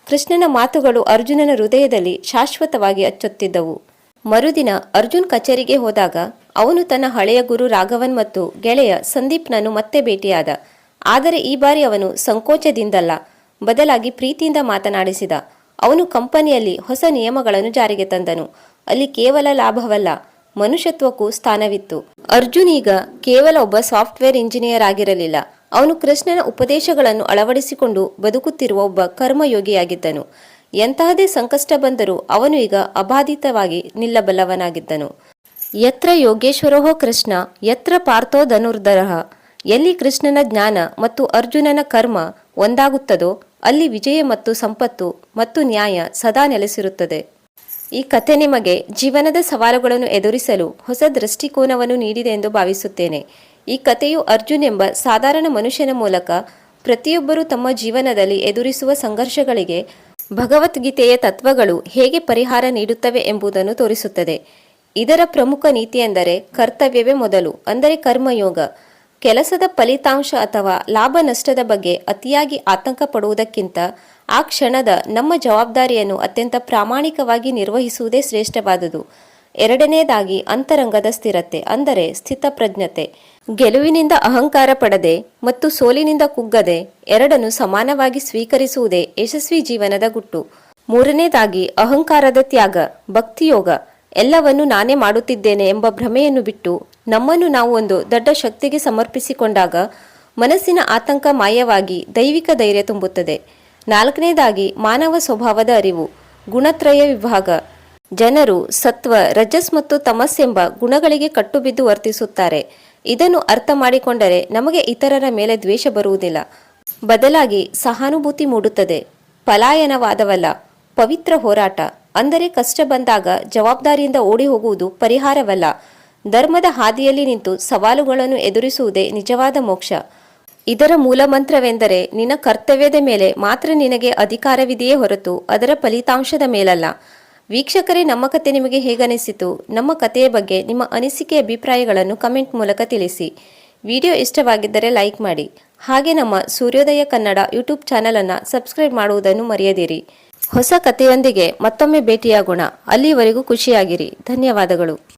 ಕೃಷ್ಣನ ಮಾತುಗಳು ಅರ್ಜುನನ ಹೃದಯದಲ್ಲಿ ಶಾಶ್ವತವಾಗಿ ಅಚ್ಚೊತ್ತಿದ್ದವು. ಮರುದಿನ ಅರ್ಜುನ್ ಕಚೇರಿಗೆ ಹೋದಾಗ ಅವನು ತನ್ನ ಹಳೆಯ ಗುರು ರಾಘವನ್ ಮತ್ತು ಗೆಳೆಯ ಸಂದೀಪ್ನನ್ನು ಮತ್ತೆ ಭೇಟಿಯಾದ. ಆದರೆ ಈ ಬಾರಿ ಅವನು ಸಂಕೋಚದಿಂದಲ್ಲ. ಬದಲಾಗಿ ಪ್ರೀತಿಯಿಂದ ಮಾತನಾಡಿಸಿದ. ಅವನು ಕಂಪನಿಯಲ್ಲಿ ಹೊಸ ನಿಯಮಗಳನ್ನು ಜಾರಿಗೆ ತಂದನು. ಅಲ್ಲಿ ಕೇವಲ ಲಾಭವಲ್ಲ. ಮನುಷ್ಯತ್ವಕ್ಕೂ ಸ್ಥಾನವಿತ್ತು. ಅರ್ಜುನ್ ಈಗ ಕೇವಲ ಒಬ್ಬ ಸಾಫ್ಟ್ವೇರ್ ಇಂಜಿನಿಯರ್ ಆಗಿರಲಿಲ್ಲ. ಅವನು ಕೃಷ್ಣನ ಉಪದೇಶಗಳನ್ನು ಅಳವಡಿಸಿಕೊಂಡು ಬದುಕುತ್ತಿರುವ ಒಬ್ಬ ಕರ್ಮಯೋಗಿಯಾಗಿದ್ದನು. ಎಂತಹದೇ ಸಂಕಷ್ಟ ಬಂದರೂ ಅವನು ಈಗ ಅಬಾಧಿತವಾಗಿ ನಿಲ್ಲಬಲ್ಲವನಾಗಿದ್ದನು. ಯತ್ರ ಯೋಗೇಶ್ವರೋಹೋ ಕೃಷ್ಣ, ಯತ್ರ ಪಾರ್ಥೋ ಧನುರ್ಧರಃ, ಎಲ್ಲಿ ಕೃಷ್ಣನ ಜ್ಞಾನ ಮತ್ತು ಅರ್ಜುನನ ಕರ್ಮ ಒಂದಾಗುತ್ತದೋ ಅಲ್ಲಿ ವಿಜಯ ಮತ್ತು ಸಂಪತ್ತು ಮತ್ತು ನ್ಯಾಯ ಸದಾ ನೆಲೆಸಿರುತ್ತದೆ. ಈ ಕಥೆ ನಿಮಗೆ ಜೀವನದ ಸವಾಲುಗಳನ್ನು ಎದುರಿಸಲು ಹೊಸ ದೃಷ್ಟಿಕೋನವನ್ನು ನೀಡಿದೆ ಎಂದು ಭಾವಿಸುತ್ತೇನೆ. ಈ ಕಥೆಯು ಅರ್ಜುನ್ ಎಂಬ ಸಾಧಾರಣ ಮನುಷ್ಯನ ಮೂಲಕ ಪ್ರತಿಯೊಬ್ಬರೂ ತಮ್ಮ ಜೀವನದಲ್ಲಿ ಎದುರಿಸುವ ಸಂಘರ್ಷಗಳಿಗೆ ಭಗವದ್ಗೀತೆಯ ತತ್ವಗಳು ಹೇಗೆ ಪರಿಹಾರ ನೀಡುತ್ತವೆ ಎಂಬುದನ್ನು ತೋರಿಸುತ್ತದೆ. ಇದರ ಪ್ರಮುಖ ನೀತಿ ಎಂದರೆ ಕರ್ತವ್ಯವೇ ಮೊದಲು, ಅಂದರೆ ಕರ್ಮಯೋಗ. ಕೆಲಸದ ಫಲಿತಾಂಶ ಅಥವಾ ಲಾಭ ನಷ್ಟದ ಬಗ್ಗೆ ಅತಿಯಾಗಿ ಆತಂಕ ಪಡುವುದಕ್ಕಿಂತ ಆ ಕ್ಷಣದ ನಮ್ಮ ಜವಾಬ್ದಾರಿಯನ್ನು ಅತ್ಯಂತ ಪ್ರಾಮಾಣಿಕವಾಗಿ ನಿರ್ವಹಿಸುವುದೇ ಶ್ರೇಷ್ಠವಾದುದು. ಎರಡನೇದಾಗಿ ಅಂತರಂಗದ ಸ್ಥಿರತೆ, ಅಂದರೆ ಸ್ಥಿತಪ್ರಜ್ಞತೆ ಗೆಲುವಿನಿಂದ ಅಹಂಕಾರ ಪಡದೆ ಮತ್ತು ಸೋಲಿನಿಂದ ಕುಗ್ಗದೆ ಎರಡನ್ನು ಸಮಾನವಾಗಿ ಸ್ವೀಕರಿಸುವುದೇ ಯಶಸ್ವಿ ಜೀವನದ ಗುಟ್ಟು. ಮೂರನೇದಾಗಿ ಅಹಂಕಾರದ ತ್ಯಾಗ, ಭಕ್ತಿಯೋಗ. ಎಲ್ಲವನ್ನು ನಾನೇ ಮಾಡುತ್ತಿದ್ದೇನೆ ಎಂಬ ಭ್ರಮೆಯನ್ನು ಬಿಟ್ಟು ನಮ್ಮನ್ನು ನಾವು ಒಂದು ದೊಡ್ಡ ಶಕ್ತಿಗೆ ಸಮರ್ಪಿಸಿಕೊಂಡಾಗ ಮನಸ್ಸಿನ ಆತಂಕ ಮಾಯವಾಗಿ ದೈವಿಕ ಧೈರ್ಯ ತುಂಬುತ್ತದೆ. ನಾಲ್ಕನೇದಾಗಿ ಮಾನವ ಸ್ವಭಾವದ ಅರಿವು, ಗುಣತ್ರಯ ವಿಭಾಗ. ಜನರು ಸತ್ವ, ರಜಸ್ ಮತ್ತು ತಮಸ್ ಎಂಬ ಗುಣಗಳಿಗೆ ಕಟ್ಟುಬಿದ್ದು ವರ್ತಿಸುತ್ತಾರೆ. ಇದನ್ನು ಅರ್ಥ ಮಾಡಿಕೊಂಡರೆ ನಮಗೆ ಇತರರ ಮೇಲೆ ದ್ವೇಷ ಬರುವುದಿಲ್ಲ. ಬದಲಾಗಿ ಸಹಾನುಭೂತಿ ಮೂಡುತ್ತದೆ. ಪಲಾಯನವಾದವಲ್ಲ, ಪವಿತ್ರ ಹೋರಾಟ. ಅಂದರೆ ಕಷ್ಟ ಬಂದಾಗ ಜವಾಬ್ದಾರಿಯಿಂದ ಓಡಿ ಹೋಗುವುದು ಪರಿಹಾರವಲ್ಲ. ಧರ್ಮದ ಹಾದಿಯಲ್ಲಿ ನಿಂತು ಸವಾಲುಗಳನ್ನು ಎದುರಿಸುವುದೇ ನಿಜವಾದ ಮೋಕ್ಷ. ಇದರ ಮೂಲ ಮಂತ್ರವೆಂದರೆ ನಿನ್ನ ಕರ್ತವ್ಯದ ಮೇಲೆ ಮಾತ್ರ ನಿನಗೆ ಅಧಿಕಾರವಿದೆಯೇ ಹೊರತು ಅದರ ಫಲಿತಾಂಶದ ಮೇಲಲ್ಲ. ವೀಕ್ಷಕರೇ, ನಮ್ಮ ಕತೆ ನಿಮಗೆ ಹೇಗನಿಸಿತು? ನಮ್ಮ ಕಥೆಯ ಬಗ್ಗೆ ನಿಮ್ಮ ಅನಿಸಿಕೆ ಅಭಿಪ್ರಾಯಗಳನ್ನು ಕಮೆಂಟ್ ಮೂಲಕ ತಿಳಿಸಿ. ವಿಡಿಯೋ ಇಷ್ಟವಾಗಿದ್ದರೆ ಲೈಕ್ ಮಾಡಿ. ಹಾಗೆ ನಮ್ಮ ಸೂರ್ಯೋದಯ ಕನ್ನಡ ಯೂಟ್ಯೂಬ್ ಚಾನಲನ್ನು ಸಬ್ಸ್ಕ್ರೈಬ್ ಮಾಡುವುದನ್ನು ಮರೆಯದಿರಿ. ಹೊಸ ಕಥೆಯೊಂದಿಗೆ ಮತ್ತೊಮ್ಮೆ ಭೇಟಿಯಾಗೋಣ. ಅಲ್ಲಿವರೆಗೂ ಖುಷಿಯಾಗಿರಿ. ಧನ್ಯವಾದಗಳು.